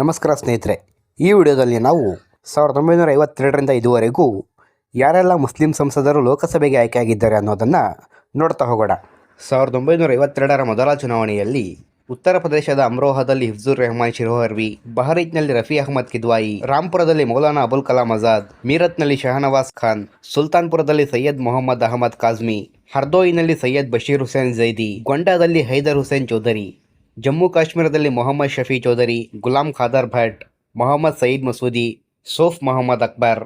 ನಮಸ್ಕಾರ ಸ್ನೇಹಿತರೆ. ಈ ವಿಡಿಯೋದಲ್ಲಿ ನಾವು ಸಾವಿರದ ಒಂಬೈನೂರ ಐವತ್ತೆರಡರಿಂದ ಇದುವರೆಗೂ ಯಾರೆಲ್ಲ ಮುಸ್ಲಿಂ ಸಂಸದರು ಲೋಕಸಭೆಗೆ ಆಯ್ಕೆಯಾಗಿದ್ದಾರೆ ಅನ್ನೋದನ್ನು ನೋಡ್ತಾ ಹೋಗೋಣ. ಸಾವಿರದ ಒಂಬೈನೂರ ಐವತ್ತೆರಡರ ಮೊದಲ ಚುನಾವಣೆಯಲ್ಲಿ ಉತ್ತರ ಪ್ರದೇಶದ ಅಮ್ರೋಹಾದಲ್ಲಿ ಹಿಫ್ಜುರ್ ರೆಹಮಾನ್ ಶಿರೋಹರ್ವಿ ಬಹರೀಚ್ನಲ್ಲಿ ರಫಿ ಅಹಮದ್ ಕಿದ್ವಾಯಿ ರಾಂಪುರದಲ್ಲಿ ಮೌಲಾನಾ ಅಬುಲ್ ಕಲಾಂ ಆಜಾದ್, ಮೀರತ್ನಲ್ಲಿ ಶಹನವಾಸ್ ಖಾನ್, ಸುಲ್ತಾನ್ಪುರದಲ್ಲಿ ಸೈಯದ್ ಮೊಹಮ್ಮದ್ ಅಹಮದ್ ಕಾಜ್ಮಿ, ಹರ್ದೋಯಿನಲ್ಲಿ ಸೈಯದ್ ಬಶೀರ್ ಹುಸೇನ್ ಜೈದಿ, ಗೊಂಡಾದಲ್ಲಿ ಹೈದರ್ ಹುಸೇನ್ ಚೌಧರಿ ಜಮ್ಮು ಕಾಶ್ಮೀರದಲ್ಲಿ ಮೊಹಮ್ಮದ್ ಶಫಿ ಚೌಧರಿ, ಗುಲಾಂ ಖಾದರ್ ಭಟ್, ಮೊಹಮ್ಮದ್ ಸಯೀದ್ ಮಸೂದಿ, ಸೋಫ್ ಮೊಹಮ್ಮದ್ ಅಕ್ಬರ್,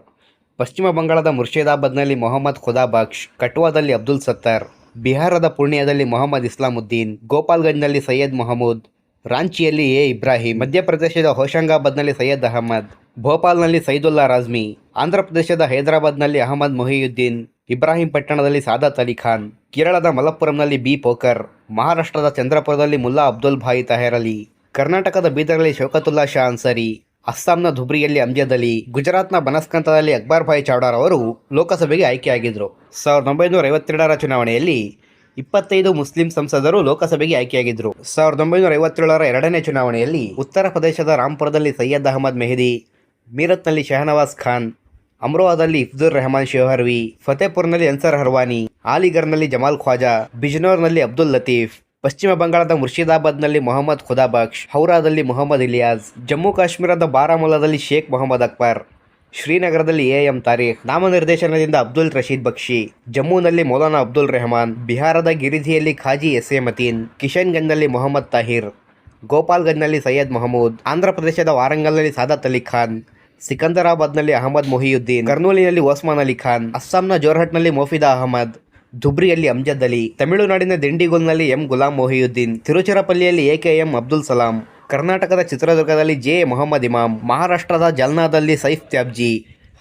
ಪಶ್ಚಿಮ ಬಂಗಾಳದ ಮುರ್ಷಿದಾಬಾದ್ನಲ್ಲಿ ಮೊಹಮ್ಮದ್ ಖುದಾ ಬಕ್ಷ್, ಕಟ್ವಾದಲ್ಲಿ ಅಬ್ದುಲ್ ಸತ್ತರ್, ಬಿಹಾರದ ಪೂರ್ಣಿಯಾದಲ್ಲಿ ಮೊಹಮ್ಮದ್ ಇಸ್ಲಾಮುದ್ದೀನ್, ಗೋಪಾಲ್ಗಂಜ್ನಲ್ಲಿ ಸೈಯದ್ ಮೊಹಮ್ಮದ್, ರಾಂಚಿಯಲ್ಲಿ ಎ ಇಬ್ರಾಹಿಂ, ಮಧ್ಯಪ್ರದೇಶದ ಹೋಶಂಗಾಬಾದ್ನಲ್ಲಿ ಸೈಯದ್ ಅಹಮದ್, ಭೋಪಾಲ್ನಲ್ಲಿ ಸೈದುಲ್ಲಾ ರಾಜ್ಮಿ, ಆಂಧ್ರಪ್ರದೇಶದ ಹೈದರಾಬಾದ್ನಲ್ಲಿ ಅಹಮದ್ ಮೊಹಿಯುದ್ದೀನ್ ಇಬ್ರಾಹಿಂ ಪಟ್ಟಣದಲ್ಲಿ ಸಾದತ್ ಅಲಿ ಖಾನ್, ಕೇರಳದ ಮಲಪ್ಪುರಂನಲ್ಲಿ ಬಿ ಪೋಕರ್, ಮಹಾರಾಷ್ಟ್ರದ ಚಂದ್ರಪುರದಲ್ಲಿ ಮುಲ್ಲಾ ಅಬ್ದುಲ್ ಭಾಯಿ ತಹೇರ್ ಅಲಿ, ಕರ್ನಾಟಕದ ಬೀದರ್ನಲ್ಲಿ ಶೌಕತುಲ್ಲಾ ಶಾ ಅನ್ಸರಿ, ಅಸ್ಸಾಂನ ಧುಬ್ರಿಯಲ್ಲಿ ಅಮ್ಜದ್ ಅಲಿ, ಗುಜರಾತ್ನ ಬನಸ್ಕಂತದಲ್ಲಿ ಅಕ್ಬರ್ ಭಾಯ್ ಚೌಡಾರ್ ಅವರು ಲೋಕಸಭೆಗೆ ಆಯ್ಕೆಯಾಗಿದ್ದರು ಸಾವಿರದ ಒಂಬೈನೂರ ಐವತ್ತೆರಡರ ಚುನಾವಣೆಯಲ್ಲಿ ಇಪ್ಪತ್ತೈದು ಮುಸ್ಲಿಂ ಸಂಸದರು ಲೋಕಸಭೆಗೆ ಆಯ್ಕೆಯಾಗಿದ್ದರು ಸಾವಿರದ ಒಂಬೈನೂರ ಐವತ್ತೇಳರ ಎರಡನೇ ಚುನಾವಣೆಯಲ್ಲಿ ಉತ್ತರ ಪ್ರದೇಶದ ರಾಂಪುರದಲ್ಲಿ ಸೈಯದ್ ಅಹಮದ್ ಮೆಹದಿ, ಮೀರತ್ನಲ್ಲಿ ಶಹನವಾಸ್ ಖಾನ್ ಅಮ್ರೋಹಾದಲ್ಲಿ ಇಫ್ದುರ್ ರೆಹಮಾನ್ ಶಿವಹರ್ವಿ ಫತೇಪುರ್ನಲ್ಲಿ ಅನ್ಸರ್ ಹರ್ವಾನಿ ಆಲಿಗರ್ನಲ್ಲಿ ಜಮಾಲ್ ಖ್ವಾಜಾ, ಬಿಜ್ನೋರ್ನಲ್ಲಿ ಅಬ್ದುಲ್ ಲತೀಫ್, ಪಶ್ಚಿಮ ಬಂಗಾಳದ ಮುರ್ಷಿದಾಬಾದ್ನಲ್ಲಿ ಮೊಹಮ್ಮದ್ ಖುದಾಬಕ್ಷ್, ಹೌರಾದಲ್ಲಿ ಮೊಹಮ್ಮದ್ ಇಲಿಯಾಸ್, ಜಮ್ಮು ಕಾಶ್ಮೀರದ ಬಾರಾಮುಲಾದಲ್ಲಿ ಶೇಖ್ ಮೊಹಮ್ಮದ್ ಅಕ್ಬರ್, ಶ್ರೀನಗರದಲ್ಲಿ ಎ ಎಂ ತಾರೀಖ್, ನಾಮನಿರ್ದೇಶನದಿಂದ ಅಬ್ದುಲ್ ರಶೀದ್ ಬಕ್ಷಿ, ಜಮ್ಮುನಲ್ಲಿ ಮೌಲಾನಾ ಅಬ್ದುಲ್ ರೆಹಮಾನ್, ಬಿಹಾರದ ಗಿರಿಧಿಯಲ್ಲಿ ಖಾಜಿ ಎಸ್ ಎ ಮತೀನ್, ಕಿಶನ್ಗಂಜ್ನಲ್ಲಿ ಮೊಹಮ್ಮದ್ ತಾಹಿರ್, ಗೋಪಾಲ್ಗಂಜ್ನಲ್ಲಿ ಸೈಯದ್ ಮಹಮೂದ್, ಆಂಧ್ರಪ್ರದೇಶದ ವಾರಂಗಲ್ನಲ್ಲಿ ಸಾದತ್ ಅಲಿ ಖಾನ್ ಸಿಕಂದರಾಬಾದ್ನಲ್ಲಿ ಅಹಮದ್ ಮೊಹಿಯುದ್ದೀನ್, ಕರ್ನೂಲಿನಲ್ಲಿ ಓಸ್ಮಾನ್ ಅಲಿ ಖಾನ್, ಅಸ್ಸಾಂನ ಜೋರ್ಹಟ್ನಲ್ಲಿ ಮೊಫಿದಾ ಅಹಮದ್, ಧುಬ್ರಿಯಲ್ಲಿ ಅಮ್ಜದ್ ಅಲಿ, ತಮಿಳುನಾಡಿನ ದಿಂಡಿಗುಲ್ನಲ್ಲಿ ಎಂ ಗುಲಾಂ ಮೊಹಿಯುದ್ದೀನ್, ತಿರುಚಿರಪಲ್ಲಿಯಲ್ಲಿ ಎಕೆಎಂ ಅಬ್ದುಲ್ ಸಲಾಂ, ಕರ್ನಾಟಕದ ಚಿತ್ರದುರ್ಗದಲ್ಲಿ ಜೆ ಮೊಹಮ್ಮದ್ ಇಮಾಮ್ ಮಹಾರಾಷ್ಟ್ರದ ಜಲ್ನಾದಲ್ಲಿ ಸೈಫ್ ತ್ಯಾಬ್ಜಿ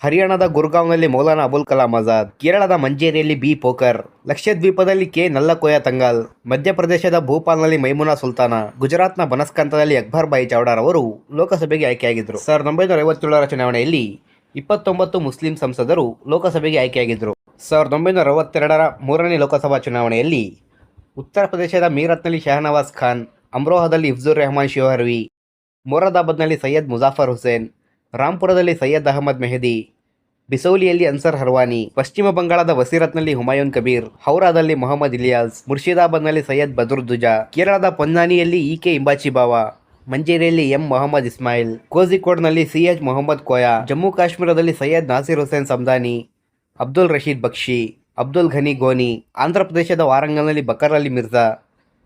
ಹರಿಯಾಣದ ಗುರ್ಗಾಂವ್ನಲ್ಲಿ ಮೌಲಾನಾ ಅಬುಲ್ ಕಲಾಂ ಆಜಾದ್, ಕೇರಳದ ಮಂಜೇರಿಯಲ್ಲಿ ಬಿ ಪೋಕರ್, ಲಕ್ಷದ್ವೀಪದಲ್ಲಿ ಕೆ ನಲ್ಲಕೋಯ ತಂಗಾಲ್, ಮಧ್ಯಪ್ರದೇಶದ ಭೂಪಾಲ್ನಲ್ಲಿ ಮೈಮುನಾ ಸುಲ್ತಾನ, ಗುಜರಾತ್ನ ಬನಸ್ಕಂತದಲ್ಲಿ ಅಕ್ಬರ್ ಬಾಯಿ ಚೌಡಾರ್ ಅವರು ಲೋಕಸಭೆಗೆ ಆಯ್ಕೆಯಾಗಿದ್ದರು. ಸಾವಿರದ ಒಂಬೈನೂರ ಐವತ್ತೇಳರ ಚುನಾವಣೆಯಲ್ಲಿ ಇಪ್ಪತ್ತೊಂಬತ್ತು ಮುಸ್ಲಿಂ ಸಂಸದರು ಲೋಕಸಭೆಗೆ ಆಯ್ಕೆಯಾಗಿದ್ದರು. ಸಾವಿರದ ಒಂಬೈನೂರ ಅರವತ್ತೆರಡರ ಮೂರನೇ ಲೋಕಸಭಾ ಚುನಾವಣೆಯಲ್ಲಿ ಉತ್ತರ ಪ್ರದೇಶದ ಮೀರತ್ನಲ್ಲಿ ಶಹನವಾಸ್ ಖಾನ್, ಅಮ್ರೋಹದಲ್ಲಿ ಇಫ್ಜುರ್ ರೆಹಮಾನ್ ಶಿವಹರ್ವಿ, ಮೊರದಾಬಾದ್ನಲ್ಲಿ ಸೈಯದ್ ಮುಜಾಫರ್ ಹುಸೇನ್ ರಾಂಪುರದಲ್ಲಿ ಸೈಯದ್ ಅಹಮದ್ ಮೆಹದಿ, ಬಿಸೌಲಿಯಲ್ಲಿ ಅನ್ಸರ್ ಹರ್ವಾನಿ, ಪಶ್ಚಿಮ ಬಂಗಾಳದ ವಸೀರತ್ನಲ್ಲಿ ಹುಮಾಯೂನ್ ಕಬೀರ್, ಹೌರಾದಲ್ಲಿ ಮೊಹಮ್ಮದ್ ಇಲಿಯಾಸ್, ಮುರ್ಷಿದಾಬಾದ್ನಲ್ಲಿ ಸೈಯದ್ ಬದುರ್ದುಜಾ ಕೇರಳದ ಪೊನ್ನಾನಿಯಲ್ಲಿ ಇ ಕೆ ಇಂಬಾಚಿ ಬಾವಾ, ಮಂಜೇರಿಯಲ್ಲಿ ಎಂ ಮೊಹಮ್ಮದ್ ಇಸ್ಮಾಯಿಲ್, ಕೋಝಿಕೋಡ್ನಲ್ಲಿ ಸಿ ಎಚ್ ಮೊಹಮ್ಮದ್ ಕೋಯಾ, ಜಮ್ಮು ಕಾಶ್ಮೀರದಲ್ಲಿ ಸೈಯದ್ ನಾಸಿರ್ ಹುಸೇನ್ ಸಮದಾನಿ ಅಬ್ದುಲ್ ರಶೀದ್ ಬಕ್ಷಿ, ಅಬ್ದುಲ್ ಘನಿ ಗೋನಿ ಆಂಧ್ರಪ್ರದೇಶದ ವಾರಂಗಲ್ನಲ್ಲಿ ಬಕರ್ ಅಲಿ ಮಿರ್ಜಾ.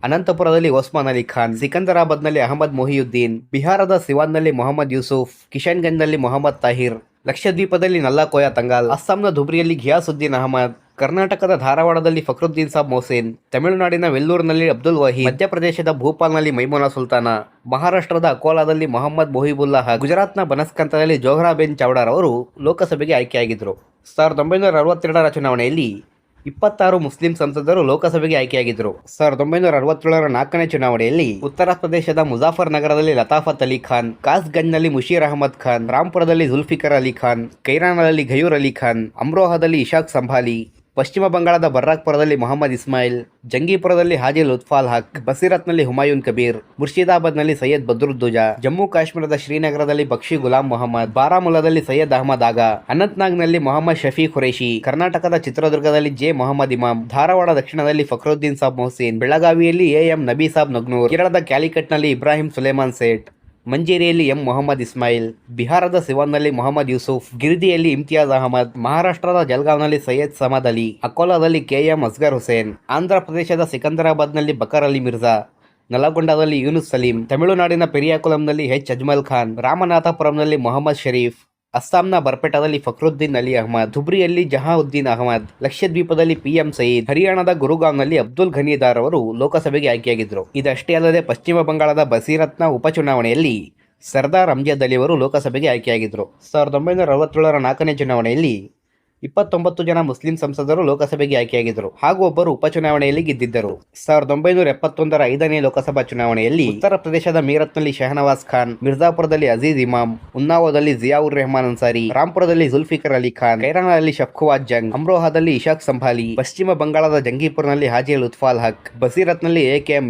ಅನಂತಪುರದಲ್ಲಿ ಒಸ್ಮಾನ್ ಅಲಿ ಖಾನ್, ಸಿಕಂದರಾಬಾದ್ನಲ್ಲಿ ಅಹಮದ್ ಮೊಹಿಯುದ್ದೀನ್, ಬಿಹಾರದ ಸಿವಾನ್ನಲ್ಲಿ ಮೊಹಮ್ಮದ್ ಯೂಸುಫ್, ಕಿಶನ್ಗಂಜ್ನಲ್ಲಿ ಮೊಹಮ್ಮದ್ ತಾಹಿರ್, ಲಕ್ಷದ್ವೀಪದಲ್ಲಿ ನಲ್ಲಾಕೋಯ ತಂಗಾಲ್, ಅಸ್ಸಾಂನ ಧುಬ್ರಿಯಲ್ಲಿ ಘಿಯಾಸುದ್ದೀನ್ ಅಹಮದ್, ಕರ್ನಾಟಕದ ಧಾರವಾಡದಲ್ಲಿ ಫಕ್ರುದ್ದೀನ್ ಸಾಬ್ ಮೊಹಸೇನ್, ತಮಿಳುನಾಡಿನ ವೆಲ್ಲೂರ್ನಲ್ಲಿ ಅಬ್ದುಲ್ ವಹೀದ್, ಮಧ್ಯಪ್ರದೇಶದ ಭೂಪಾಲ್ನಲ್ಲಿ ಮೈಮೋನಾ ಸುಲ್ತಾನ, ಮಹಾರಾಷ್ಟ್ರದ ಅಕೋಲಾದಲ್ಲಿ ಮೊಹಮ್ಮದ್ ಮೊಹಿಬುಲ್ಲಾ ಗುಜರಾತ್ನ ಬನಸ್ಕಂತದಲ್ಲಿ ಜೋಹ್ರಾಬೆನ್ ಚೌಡಾರ್ ಅವರು ಲೋಕಸಭೆಗೆ ಆಯ್ಕೆಯಾಗಿದ್ದರು. ಸಾವಿರದ ಒಂಬೈನೂರ ಅರವತ್ತೆರಡರ ಚುನಾವಣೆಯಲ್ಲಿ ಇಪ್ಪತ್ತಾರು ಮುಸ್ಲಿಂ ಸಂಸದರು ಲೋಕಸಭೆಗೆ ಆಯ್ಕೆಯಾಗಿದ್ದರು. ಸಾವಿರದ ಒಂಬೈನೂರ ಅರವತ್ತೇಳರ ನಾಲ್ಕನೇ ಚುನಾವಣೆಯಲ್ಲಿ ಉತ್ತರ ಪ್ರದೇಶದ ಮುಜಾಫರ್ ನಗರದಲ್ಲಿ ಲತಾಫತ್ ಅಲಿ ಖಾನ್, ಕಾಸ್ಗಂಜ್ನಲ್ಲಿ ಮುಷೀರ್ ಅಹಮದ್ ಖಾನ್ ರಾಂಪುರದಲ್ಲಿ ಜುಲ್ಫಿಕರ್ ಅಲಿ ಖಾನ್, ಕೈರಾನದಲ್ಲಿ ಘಯೂರ್ ಅಲಿ ಖಾನ್, ಅಮ್ರೋಹಾದಲ್ಲಿ ಇಶಾಕ್ ಸಂಭಾಲಿ ಪಶ್ಚಿಮ ಬಂಗಾಳದ ಬರ್ರಾಕ್ಪುರದಲ್ಲಿ ಮೊಹಮ್ಮದ್ ಇಸ್ಮಾಯಿಲ್, ಜಂಗೀಪುರದಲ್ಲಿ ಹಾಜಿ ಲುತ್ಫಾಲ್ ಹಕ್, ಬಸೀರತ್ನಲ್ಲಿ ಹುಮಾಯೂನ್ ಕಬೀರ್, ಮುರ್ಷಿದಾಬಾದ್ನಲ್ಲಿ ಸೈಯದ್ ಬದ್ರುದ್ದುಜಾ ಜಮ್ಮು ಕಾಶ್ಮೀರದ ಶ್ರೀನಗರದಲ್ಲಿ ಬಕ್ಷಿ ಗುಲಾಂ ಮೊಹಮ್ಮದ್ ಬಾರಾಮುಲಾದಲ್ಲಿ ಸೈಯದ್ ಅಹಮದ್ ಆಗಾ, ಅನಂತ್ನಾಗ್ನಲ್ಲಿ ಮೊಹಮ್ಮದ್ ಶಫಿ ಖುರೇಶಿ ಕರ್ನಾಟಕದ ಚಿತ್ರದುರ್ಗದಲ್ಲಿ ಜೆ ಮೊಹಮ್ಮದ್ ಇಮಾಮ್, ಧಾರವಾಡ ದಕ್ಷಿಣದಲ್ಲಿ ಫಕ್ರುದ್ದೀನ್ ಸಾಬ್ ಮೊಹಸೀನ್, ಬೆಳಗಾವಿಯಲ್ಲಿ ಎ ಎಂ ನಬಿ ಸಾಬ್ ನಗ್ನೂರ್, ಕೇರಳದ ಕ್ಯಾಲಿಕಟ್ನಲ್ಲಿ ಇಬ್ರಾಹಿಂ ಸುಲೇಮಾನ್ ಸೇಠ್. ಮಂಜೇರಿಯಲ್ಲಿ ಎಂ. ಮೊಹಮ್ಮದ್ ಇಸ್ಮಾಯಿಲ್, ಬಿಹಾರದ ಸಿವಾನ್ನಲ್ಲಿ ಮೊಹಮ್ಮದ್ ಯೂಸುಫ್, ಗಿರಿದಿಯಲ್ಲಿ ಇಮ್ತಿಯಾಜ್ ಅಹಮದ್, ಮಹಾರಾಷ್ಟ್ರದ ಜಲ್ಗಾವ್ನಲ್ಲಿ ಸೈಯದ್ ಸಮದ್ ಅಲಿ, ಅಕೋಲಾದಲ್ಲಿ ಕೆ ಎಂ ಅಸ್ಗರ್ ಹುಸೇನ್, ಆಂಧ್ರ ಪ್ರದೇಶದ ಸಿಕಂದರಾಬಾದ್ನಲ್ಲಿ ಬಕರ್ ಅಲಿ ಮಿರ್ಜಾ, ನಲಗೊಂಡದಲ್ಲಿ ಯೂನುಸ್ ಸಲೀಂ, ತಮಿಳುನಾಡಿನ ಪೆರಿಯಾಕುಲಂನಲ್ಲಿ ಎಚ್. ಅಜ್ಮಲ್ ಖಾನ್, ರಾಮನಾಥಪುರಂನಲ್ಲಿ ಮೊಹಮ್ಮದ್ ಶರೀಫ್ ಅಸ್ಸಾಂನ ಬರ್ಪೆಟಾದಲ್ಲಿ ಫಕ್ರುದ್ದೀನ್ ಅಲಿ ಅಹಮದ್, ಧುಬ್ರಿಯಲ್ಲಿ ಜಹಾಉದ್ದೀನ್ ಅಹಮದ್, ಲಕ್ಷದ್ವೀಪದಲ್ಲಿ ಪಿಎಂ ಸಯೀದ್, ಹರಿಯಾಣದ ಗುರುಗಾಂವ್ನಲ್ಲಿ ಅಬ್ದುಲ್ ಘನಿದಾರ್ ಅವರು ಲೋಕಸಭೆಗೆ ಆಯ್ಕೆಯಾಗಿದ್ದರು ಇದಷ್ಟೇ ಅಲ್ಲದೆ ಪಶ್ಚಿಮ ಬಂಗಾಳದ ಬಸೀರತ್ನ ಉಪಚುನಾವಣೆಯಲ್ಲಿ ಸರ್ದಾರ್ ಅಮ್ಜದ್ ಅಲಿ ಅವರು ಲೋಕಸಭೆಗೆ ಆಯ್ಕೆಯಾಗಿದ್ದರು ಸಾವಿರದ ಒಂಬೈನೂರ ಅರವತ್ತೇಳರ ನಾಲ್ಕನೇ ಚುನಾವಣೆಯಲ್ಲಿ ಇಪ್ಪತ್ತೊಂಬತ್ತು ಜನ ಮುಸ್ಲಿಂ ಸಂಸದರು ಲೋಕಸಭೆಗೆ ಆಯ್ಕೆಯಾಗಿದ್ದರು ಹಾಗೂ ಒಬ್ಬರು ಉಪಚುನಾವಣೆಯಲ್ಲಿ ಗೆದ್ದಿದ್ದರು. ಸಾವಿರದ ಒಂಬೈನೂರ ಎಪ್ಪತ್ತೊಂದರ ಐದನೇ ಲೋಕಸಭಾ ಚುನಾವಣೆಯಲ್ಲಿ ಉತ್ತರ ಪ್ರದೇಶದ ಮೀರತ್ನಲ್ಲಿ ಶಹನವಾಸ್ ಖಾನ್, ಮಿರ್ಜಾಪುರದಲ್ಲಿ ಅಜೀಜ್ ಇಮಾಮ್, ಉನ್ನಾವೋದಲ್ಲಿ ಜಿಯಾವುರ್ ರೆಹಮಾನ್ ಅನ್ಸಾರಿ ರಾಂಪುರದಲ್ಲಿ ಜುಲ್ಫಿಕರ್ ಅಲಿ ಖಾನ್ ಕೈರಾನಲ್ಲಿ ಶಫ್ಖುವಾದ್ ಜಂಗ್, ಅಮ್ರೋಹಾದಲ್ಲಿ ಇಶಾಕ್ ಸಂಭಾಲಿ, ಪಶ್ಚಿಮ ಬಂಗಾಳದ ಜಂಗೀಪುರ್ನಲ್ಲಿ ಹಾಜಿ ಉತ್ಫಾಲ್ ಹಕ್, ಬಸೀರತ್ನಲ್ಲಿ ಎ ಕೆ ಎಂ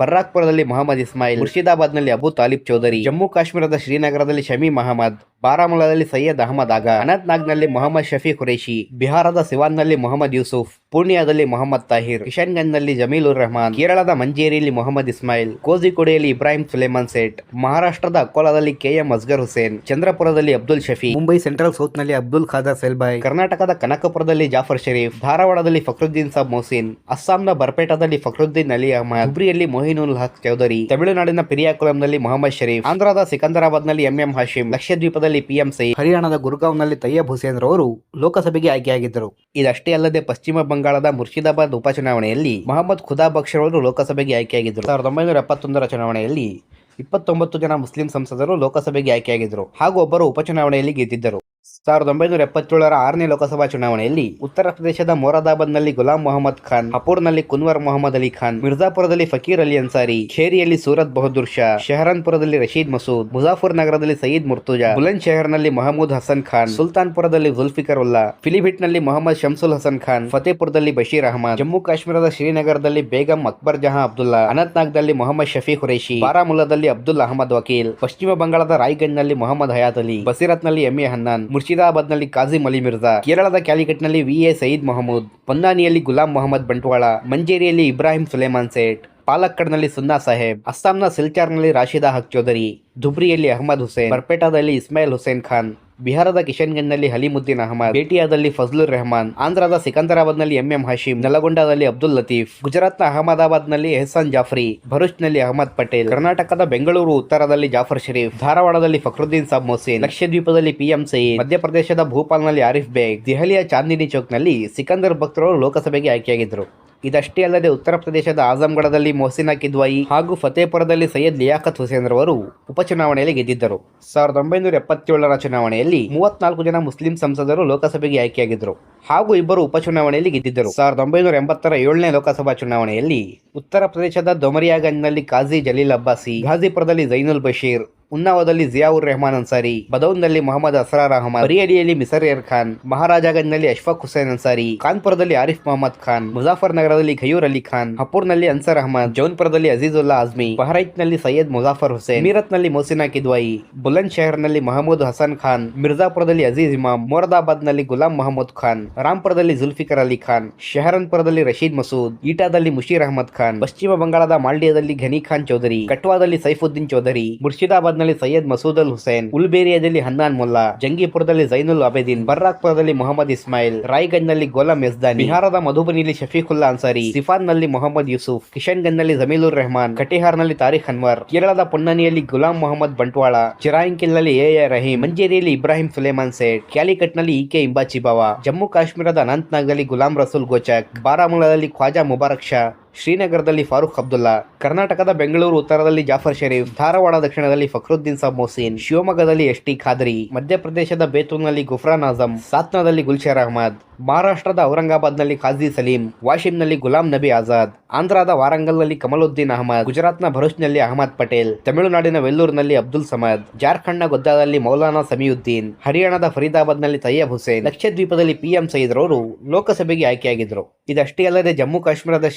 ಬರ್ರಾಕ್ಪುರದಲ್ಲಿ ಮೊಹಮ್ಮದ್ ಇಸ್ಮಾಯಿಲ್ ಮುರ್ಷಿದಾಬಾದ್ನಲ್ಲಿ ಅಬು ತಾಲಿಬ್ ಚೌಧರಿ, ಜಮ್ಮು ಕಾಶ್ಮೀರದ ಶ್ರೀನಗರದಲ್ಲಿ ಶಮಿ ಮಹಮ್ಮದ್ ಬಾರಾಮುಲಾದಲ್ಲಿ ಸೈಯದ್ ಅಹಮದ್ ಆಗ ಅನಂತ್ನಾಗ್ನಲ್ಲಿ ಮೊಹಮ್ಮದ್ ಶಫಿ ಖುರೇಶಿ ಬಿಹಾರದ ಸಿವಾನ್ನಲ್ಲಿ ಮೊಹಮ್ಮದ್ ಯೂಸುಫ್ ಪೂರ್ಣಿಯಾದಲ್ಲಿ ಮೊಹಮ್ಮದ್ ತಾಹಿರ್ ಕಿಶನ್ಗಂಜ್ನಲ್ಲಿ ಜಮೀಲುರ್ ರಹಮಾನ್ ಕೇರಳದ ಮಂಜೇರಿಯಲ್ಲಿ ಮೊಹಮ್ಮದ್ ಇಸ್ಮಾಯಿಲ್ ಕೋಜಿಕೋಡೆಯಲ್ಲಿ ಇಬ್ರಾಹಿಂ ಸುಲೇಮಾನ್ ಸೇಠ್ ಮಹಾರಾಷ್ಟ್ರದ ಅಕೋಲಾದಲ್ಲಿ ಕೆಎಂ ಅಸ್ಗರ್ ಹುಸೇನ್ ಚಂದ್ರಪುರದಲ್ಲಿ ಅಬ್ದುಲ್ ಶಫಿ ಮುಂಬೈ ಸೆಂಟ್ರಲ್ ಸೌತ್ನಲ್ಲಿ ಅಬ್ದುಲ್ ಖಾದರ್ ಸೆಲ್ಬಾಯ್ ಕರ್ನಾಟಕದ ಕನಕಪುರದಲ್ಲಿ ಜಾಫರ್ ಶರೀಫ್ ಧಾರವಾಡದಲ್ಲಿ ಫಕ್ರುದ್ದೀನ್ ಸಾಬ್ ಮೊಹಸಿನ್ ಅಸ್ಸಾಂನ ಬರ್ಪೇಟಾದಲ್ಲಿ ಫಕ್ರುದ್ದೀನ್ ಅಲಿ ಅಹಮದ್ ಹುಬ್ರಿಯಲ್ಲಿ ಮೊಹಿನುಲ್ ಹಕ್ ಚೌಧರಿ ತಮಿಳುನಾಡಿನ ಪಿರಿಯಾಕುಲಂನಲ್ಲಿ ಮೊಹಮ್ಮದ್ ಶರೀಫ್ ಆಂಧ್ರದ ಸಿಕಂದರಾಬಾದ್ನಲ್ಲಿ ಎಂಎಂ ಹಾಶಿಂ ಲಕ್ಷದ್ವೀಪದಲ್ಲಿ ಪಿಎಂ ಪಿಎಂಸಿ ಹರಿಯಾಣದ ಗುರುಗಾಂವ್ನಲ್ಲಿ ತಯ್ಯಬ್ ಹುಸೇನ್ ಅವರು ಲೋಕಸಭೆಗೆ ಆಯ್ಕೆಯಾಗಿದ್ದರು. ಇದಷ್ಟೇ ಅಲ್ಲದೆ ಪಶ್ಚಿಮ ಬಂಗಾಳದ ಮುರ್ಷಿದಾಬಾದ್ ಉಪಚುನಾವಣೆಯಲ್ಲಿ ಮೊಹಮ್ಮದ್ ಖುದಾ ಬಕ್ಷರವರು ಲೋಕಸಭೆಗೆ ಆಯ್ಕೆಯಾಗಿದ್ದರು. ಸಾವಿರದ ಒಂಬೈನೂರ ಎಪ್ಪತ್ತೊಂದರ ಚುನಾವಣೆಯಲ್ಲಿ ಇಪ್ಪತ್ತೊಂಬತ್ತು ಜನ ಮುಸ್ಲಿಂ ಸಂಸದರು ಲೋಕಸಭೆಗೆ ಆಯ್ಕೆಯಾಗಿದ್ದರು. ಹಾಗೂ ಒಬ್ಬರು ಉಪಚುನಾವಣೆಯಲ್ಲಿ ಗೆದ್ದಿದ್ದರು. ಸಾವಿರದ ಒಂಬೈನೂರ ಎಪ್ಪತ್ತೇಳರ ಆರನೇ ಲೋಕಸಭಾ ಚುನಾವಣೆಯಲ್ಲಿ ಉತ್ತರ ಪ್ರದೇಶದ ಮೊರಾದಾಬಾದ್ನಲ್ಲಿ ಗುಲಾಂ ಮೊಹಮ್ಮದ್ ಖಾನ್, ಹಪೂರ್ನಲ್ಲಿ ಕುನ್ವರ್ ಮೊಹಮ್ಮದ್ ಅಲಿ ಖಾನ್, ಮಿರ್ಜಾಪುರದಲ್ಲಿ ಫಕೀರ್ ಅಲಿ ಅನ್ಸಾರಿ, ಖೇರಿಯಲ್ಲಿ ಸೂರತ್ ಬಹದ್ದೂರ್ ಶಾ, ಶಹರನ್ಪುರದಲ್ಲಿ ರಶೀದ್ ಮಸೂದ್, ಮುಜಾಫರ್ ನಗರದಲ್ಲಿ ಸಯೀದ್ ಮುರ್ತುಜಾ ಬುಲಂದ್ ಶಹರ್ನಲ್ಲಿ ಮೊಹಮ್ಮದ್ ಹಸನ್ ಖಾನ್, ಸುಲ್ತಾನ್ಪುರದಲ್ಲಿ ಜುಲ್ಫಿಕರ್ ಉಲ್ಲಾ ಫಿಲಿಭಿಟ್ನಲ್ಲಿ ಮೊಹಮ್ಮದ್ ಶಮ್ಸುಲ್ ಹಸನ್ ಖಾನ್, ಫತೇಪುರದಲ್ಲಿ ಬಶೀರ್ ಅಹಮದ್ ಜಮ್ಮು ಕಾಶ್ಮೀರದ ಶ್ರೀನಗರದಲ್ಲಿ ಬೇಗಂ ಅಕ್ಬರ್ ಜಹಾ ಅಬ್ದುಲ್ಲಾ, ಅನಂತ್ನಾಗ್ದಲ್ಲಿ ಮೊಹಮ್ಮದ್ ಶಫಿ ಖುರೇಶಿ ಬಾರಾಮುಲ್ಲಾದಲ್ಲಿ ಅಬ್ದುಲ್ ಅಹಮದ್ ವಕೀಲ್, ಪಶ್ಚಿಮ ಬಂಗಾಳದ ರಾಯ್ಗಂಜ್ನಲ್ಲಿ ಮೊಹಮ್ಮದ್ ಹಯಾತ್ ಅಲಿ, ಬಸೀರತ್ನಲ್ಲಿ ಎಂಎ ಹನ್ನಾನ್ ಮುರ್ಷಿದಾಬಾದ್ನಲ್ಲಿ ಕಾಜಿಮ್ ಅಲಿ ಮಿರ್ಜಾ, ಕೇರಳದ ಕ್ಯಾಲಿಕಟ್ನಲ್ಲಿ ವಿಎ ಸಯೀದ್ ಮೊಹಮ್ಮದ್ ಪೊನ್ನಾನಿಯಲ್ಲಿ ಗುಲಾಂ ಮೊಹಮ್ಮದ್ ಬಂಟ್ವಾಳ, ಮಂಜೇರಿಯಲ್ಲಿ ಇಬ್ರಾಹಿಂ ಸುಲೇಮಾನ್ ಸೇಠ್, ಪಾಲಕ್ಕಡ್ನಲ್ಲಿ ಸುನ್ನಾ ಸಾಹೇಬ್, ಅಸ್ಸಾಂನ ಸಿಲ್ಚಾರ್ನಲ್ಲಿ ರಾಶಿದಾ ಹಕ್ ಚೌಧರಿ, ಧುಬ್ರಿಯಲ್ಲಿ ಅಹಮದ್ ಹುಸೇನ್, ಬರ್ಪೇಟಾದಲ್ಲಿ ಇಸ್ಮಾಯಿಲ್ ಹುಸೇನ್ ಖಾನ್ ಬಿಹಾರದ ಕಿಶನ್ಗಂಜ್ನಲ್ಲಿ ಹಲಿಮುದ್ದೀನ್ ಅಹಮದ್, ಬೇಟಿಯಾದಲ್ಲಿ ಫಜ್ಲುರ್ ರೆಹಮಾನ್, ಆಂಧ್ರದ ಸಿಕಂದರಾಬಾದ್ನಲ್ಲಿ ಎಂಎಂ ಹಶೀಂ ನಲಗೊಂಡದಲ್ಲಿ ಅಬ್ದುಲ್ ಲತೀಫ್, ಗುಜರಾತ್ನ ಅಹಮದಾಬಾದ್ನಲ್ಲಿ ಎಹ್ಸಾನ್ ಜಾಫ್ರಿ, ಭರೂಚ್ನಲ್ಲಿ ಅಹಮದ್ ಪಟೇಲ್, ಕರ್ನಾಟಕದ ಬೆಂಗಳೂರು ಉತ್ತರದಲ್ಲಿ ಜಾಫರ್ ಶರೀಫ್, ಧಾರವಾಡದಲ್ಲಿ ಫಕ್ರುದ್ದೀನ್ ಸಾಬ್ ಮೊಸೀನ್, ಲಕ್ಷದ್ವೀಪದಲ್ಲಿ ಪಿಎಂ ಸಯೀದ್, ಮಧ್ಯಪ್ರದೇಶದ ಭೂಪಾಲ್ನಲ್ಲಿ ಆರಿಫ್ ಬೇಗ್, ದೆಹಲಿಯ ಚಾಂದಿನಿ ಚೌಕ್ನಲ್ಲಿ ಸಿಕಂದರ್ ಭಕ್ತರು ಲೋಕಸಭೆಗೆ ಆಯ್ಕೆಯಾಗಿದ್ದರು. ಇದಷ್ಟೇ ಅಲ್ಲದೆ ಉತ್ತರ ಪ್ರದೇಶದ ಆಜಂಗಢದಲ್ಲಿ ಮೊಹಸಿನ ಕಿದ್ವಾಯಿ ಹಾಗೂ ಫತೇಪುರದಲ್ಲಿ ಸೈಯದ್ ಲಿಯಾಖತ್ ಹುಸೇನ್ ರವರು ಉಪಚುನಾವಣೆಯಲ್ಲಿ ಗೆದ್ದಿದ್ದರು. ಸಾವಿರದ ಒಂಬೈನೂರ ಎಪ್ಪತ್ತೇಳರ ಚುನಾವಣೆಯಲ್ಲಿ ಮೂವತ್ನಾಲ್ಕು ಜನ ಮುಸ್ಲಿಂ ಸಂಸದರು ಲೋಕಸಭೆಗೆ ಆಯ್ಕೆಯಾಗಿದ್ದರು ಹಾಗೂ ಇಬ್ಬರು ಉಪಚುನಾವಣೆಯಲ್ಲಿ ಗೆದ್ದಿದ್ದರು. ಸಾವಿರದ ಒಂಬೈನೂರ ಎಂಬತ್ತರ ಏಳನೇ ಲೋಕಸಭಾ ಚುನಾವಣೆಯಲ್ಲಿ ಉತ್ತರ ಪ್ರದೇಶದ ದೊಮರಿಯಾಗಂಜ್ನಲ್ಲಿ ಕಾಜಿ ಜಲೀಲ್ ಅಬ್ಬಾಸಿ, ಘಾಜಿಪುರದಲ್ಲಿ ಜೈನುಲ್ ಬಶೀರ್ ಉನ್ನಾವದಲ್ಲಿ ಜಿಯಾವುರ್ ರೆಹಮಾನ್ ಅನ್ಸಾರಿ, ಬದೌನ್ನಲ್ಲಿ ಮೊಹಮ್ಮದ್ ಅಸ್ರಾರ್ ಅಹಮದ್ ಬರಿಯಡಿಯಲ್ಲಿ ಮಿಸರ್ ಖಾನ್, ಮಹಾರಾಜಾಗಂಜ್ನಲ್ಲಿ ಅಶ್ಫಾಕ್ ಹುಸೇನ್ ಅನ್ಸಾರಿ, ಕಾನ್ಪುರದಲ್ಲಿ ಆರಿಫ್ ಮೊಹಮ್ಮದ್ ಖಾನ್ ಮುಜಾಫರ್ ನಗರದಲ್ಲಿ ಖಯೂರ್ ಅಲಿ ಖಾನ್, ಹಪೂರ್ನಲ್ಲಿ ಅನ್ಸರ್ ಅಹಮದ್, ಜೌನ್ಪುರದಲ್ಲಿ ಅಜೀಜುಲ್ಲಾ ಅಜ್ಮಿ ಬಹರೈತ್ನಲ್ಲಿ ಸೈಯದ್ ಮುಜಾಫರ್ ಹುಸೇನ್, ಮೀರತ್ನಲ್ಲಿ ಮೊಸಿನಾ ಕಿದ್ವಾಯಿ ಬುಲಂದ್ ಶಹರ್ನಲ್ಲಿ ಮಹಮೂದ್ ಹಸನ್ ಖಾನ್, ಮಿರ್ಜಾಪುರದಲ್ಲಿ ಅಜೀಜ್ ಇಮಾಮ್, ಮೊರದಾಬಾದ್ನಲ್ಲಿ ಗುಲಾಂ ಮೊಹಮ್ಮದ್ ಖಾನ್ ರಾಮ್ಪುರದಲ್ಲಿ ಜುಲ್ಫಿಕರ್ ಅಲಿ ಖಾನ್, ಶಹರನ್ಪುರದಲ್ಲಿ ರಶೀದ್ ಮಸೂದ್, ಈಟಾದಲ್ಲಿ ಮುಷೀರ್ ಅಹಮದ್ ಖಾನ್, ಪಶ್ಚಿಮ ಬಂಗಾಳದ ಮಾಲ್ಡಿಯಾದಲ್ಲಿ ಘನಿ ಖಾನ್ ಚೌಧರಿ, ಕಟ್ವಾದಲ್ಲಿ ಸೈಫುದ್ದೀನ್ ಚೌಧರಿ ಮುರ್ಷಿದಾಬಾದ್ನಲ್ಲಿ ಸೈಯದ್ ಮಸೂದ್ ಅಲ್ ಹುಸೇನ್, ಉಲ್ಬೇರಿಯಾದಲ್ಲಿ ಹನ್ನಾನ್ ಮುಲ್ಲಾ, ಜಂಗೀಪುರದಲ್ಲಿ ಜೈನುಲ್ ಅಬೇದಿನ್, ಬರ್ರಾಕ್ಪುರದಲ್ಲಿ ಮೊಹಮ್ಮದ್ ಇಸ್ಮಾಯಿಲ್, ರಾಯ್ಗಂಜ್ನಲ್ಲಿ ಗೋಲಂ ಯಸ್ದಾನಿ, ಬಿಹಾರದ ಮಧುಬನಿಯಲ್ಲಿ ಶಫೀಕುಲ್ಲಾ ಅನ್ಸಾರಿ, ಸಿಫಾನ್ನಲ್ಲಿ ಮೊಹಮ್ಮದ್ ಯೂಸುಫ್ ಕಿಶನ್ಗಂಜ್ನಲ್ಲಿ ಜಮೀಲುರ್ ರೆಹಮಾನ್, ಕಟಿಹಾರ್ನಲ್ಲಿ ತಾರಿಖ್ ಅನ್ವರ್, ಕೇರಳದ ಪೊನ್ನನಿಯಲ್ಲಿ ಗುಲಾಂ ಮೊಹಮ್ಮದ್ ಬಂಟ್ವಾಳ ಚಿರಾಯಿಂಕಿಲ್ನಲ್ಲಿ ಎ ಎ ರಹೀಮ್ ಮಂಜೇರಿಯಲ್ಲಿ ಇಬ್ರಾಹಿಂ ಸುಲೇಮಾನ್ ಸೇಠ್ ಕೆ ಇಕೆ ಇಂಬಾಚಿಬಾವ, ಜಮ್ಮು ಕಾಶ್ಮೀರದ ಅನಂತ್ನಾಗ್ನಲ್ಲಿ ಗುಲಾಂ ರಸೂಲ್ ಗೋಚಕ್ ಬಾರಾಮುಲಾದಲ್ಲಿ ಖ್ವಾಜಾ ಮುಬಾರಕ್ ಶಾ ಶ್ರೀನಗರದಲ್ಲಿ ಫಾರೂಕ್ ಅಬ್ದುಲ್ಲಾ, ಕರ್ನಾಟಕದ ಬೆಂಗಳೂರು ಉತ್ತರದಲ್ಲಿ ಜಾಫರ್ ಶರೀಫ್ ಧಾರವಾಡ ದಕ್ಷಿಣದಲ್ಲಿ ಫಕ್ರುದ್ದೀನ್ ಸಾಬ್ ಮೊಹಸೀನ್, ಶಿವಮೊಗ್ಗದಲ್ಲಿ ಎಸ್ ಟಿ ಖಾದ್ರಿ, ಮಧ್ಯಪ್ರದೇಶದ ಬೇತೂಲ್ನಲ್ಲಿ ಗುಫ್ರಾನ್ ಆಜಮ್ ಸಾತ್ನಾದಲ್ಲಿ ಗುಲ್ಷರ್ ಅಹಮದ್, ಮಹಾರಾಷ್ಟ್ರದ ಔರಂಗಾಬಾದ್ನಲ್ಲಿ ಖಾಜಿ ಸಲೀಂ ವಾಶಿಂನಲ್ಲಿ ಗುಲಾಂ ನಬಿ ಆಜಾದ್, ಆಂಧ್ರದ ವಾರಂಗಲ್ನಲ್ಲಿ ಕಮಲುದ್ದೀನ್ ಅಹಮದ್, ಗುಜರಾತ್ನ ಭರೂಚ್ನಲ್ಲಿ ಅಹಮದ್ ಪಟೇಲ್, ತಮಿಳುನಾಡಿನ ವೆಲ್ಲೂರ್ನಲ್ಲಿ ಅಬ್ದುಲ್ ಸಮದ್, ಜಾರ್ಖಂಡ್ನ ಗೊದ್ದಾದಲ್ಲಿ ಮೌಲಾನಾ ಸಮೀಯುದ್ದೀನ್ ಹರಿಯಾಣದ ಫರೀದಾಬಾದ್ನಲ್ಲಿ ತಯ್ಯಬ್ ಹುಸೇನ್, ಲಕ್ಷದ್ವೀಪದಲ್ಲಿ ಪಿಎಂ ಸೈದ್ರವರು ಲೋಕಸಭೆಗೆ ಆಯ್ಕೆಯಾಗಿದ್ದರು. ಇದಷ್ಟೇ ಅಲ್ಲದೆ ಜಮ್ಮು ಕಾಶ್ಮೀರದ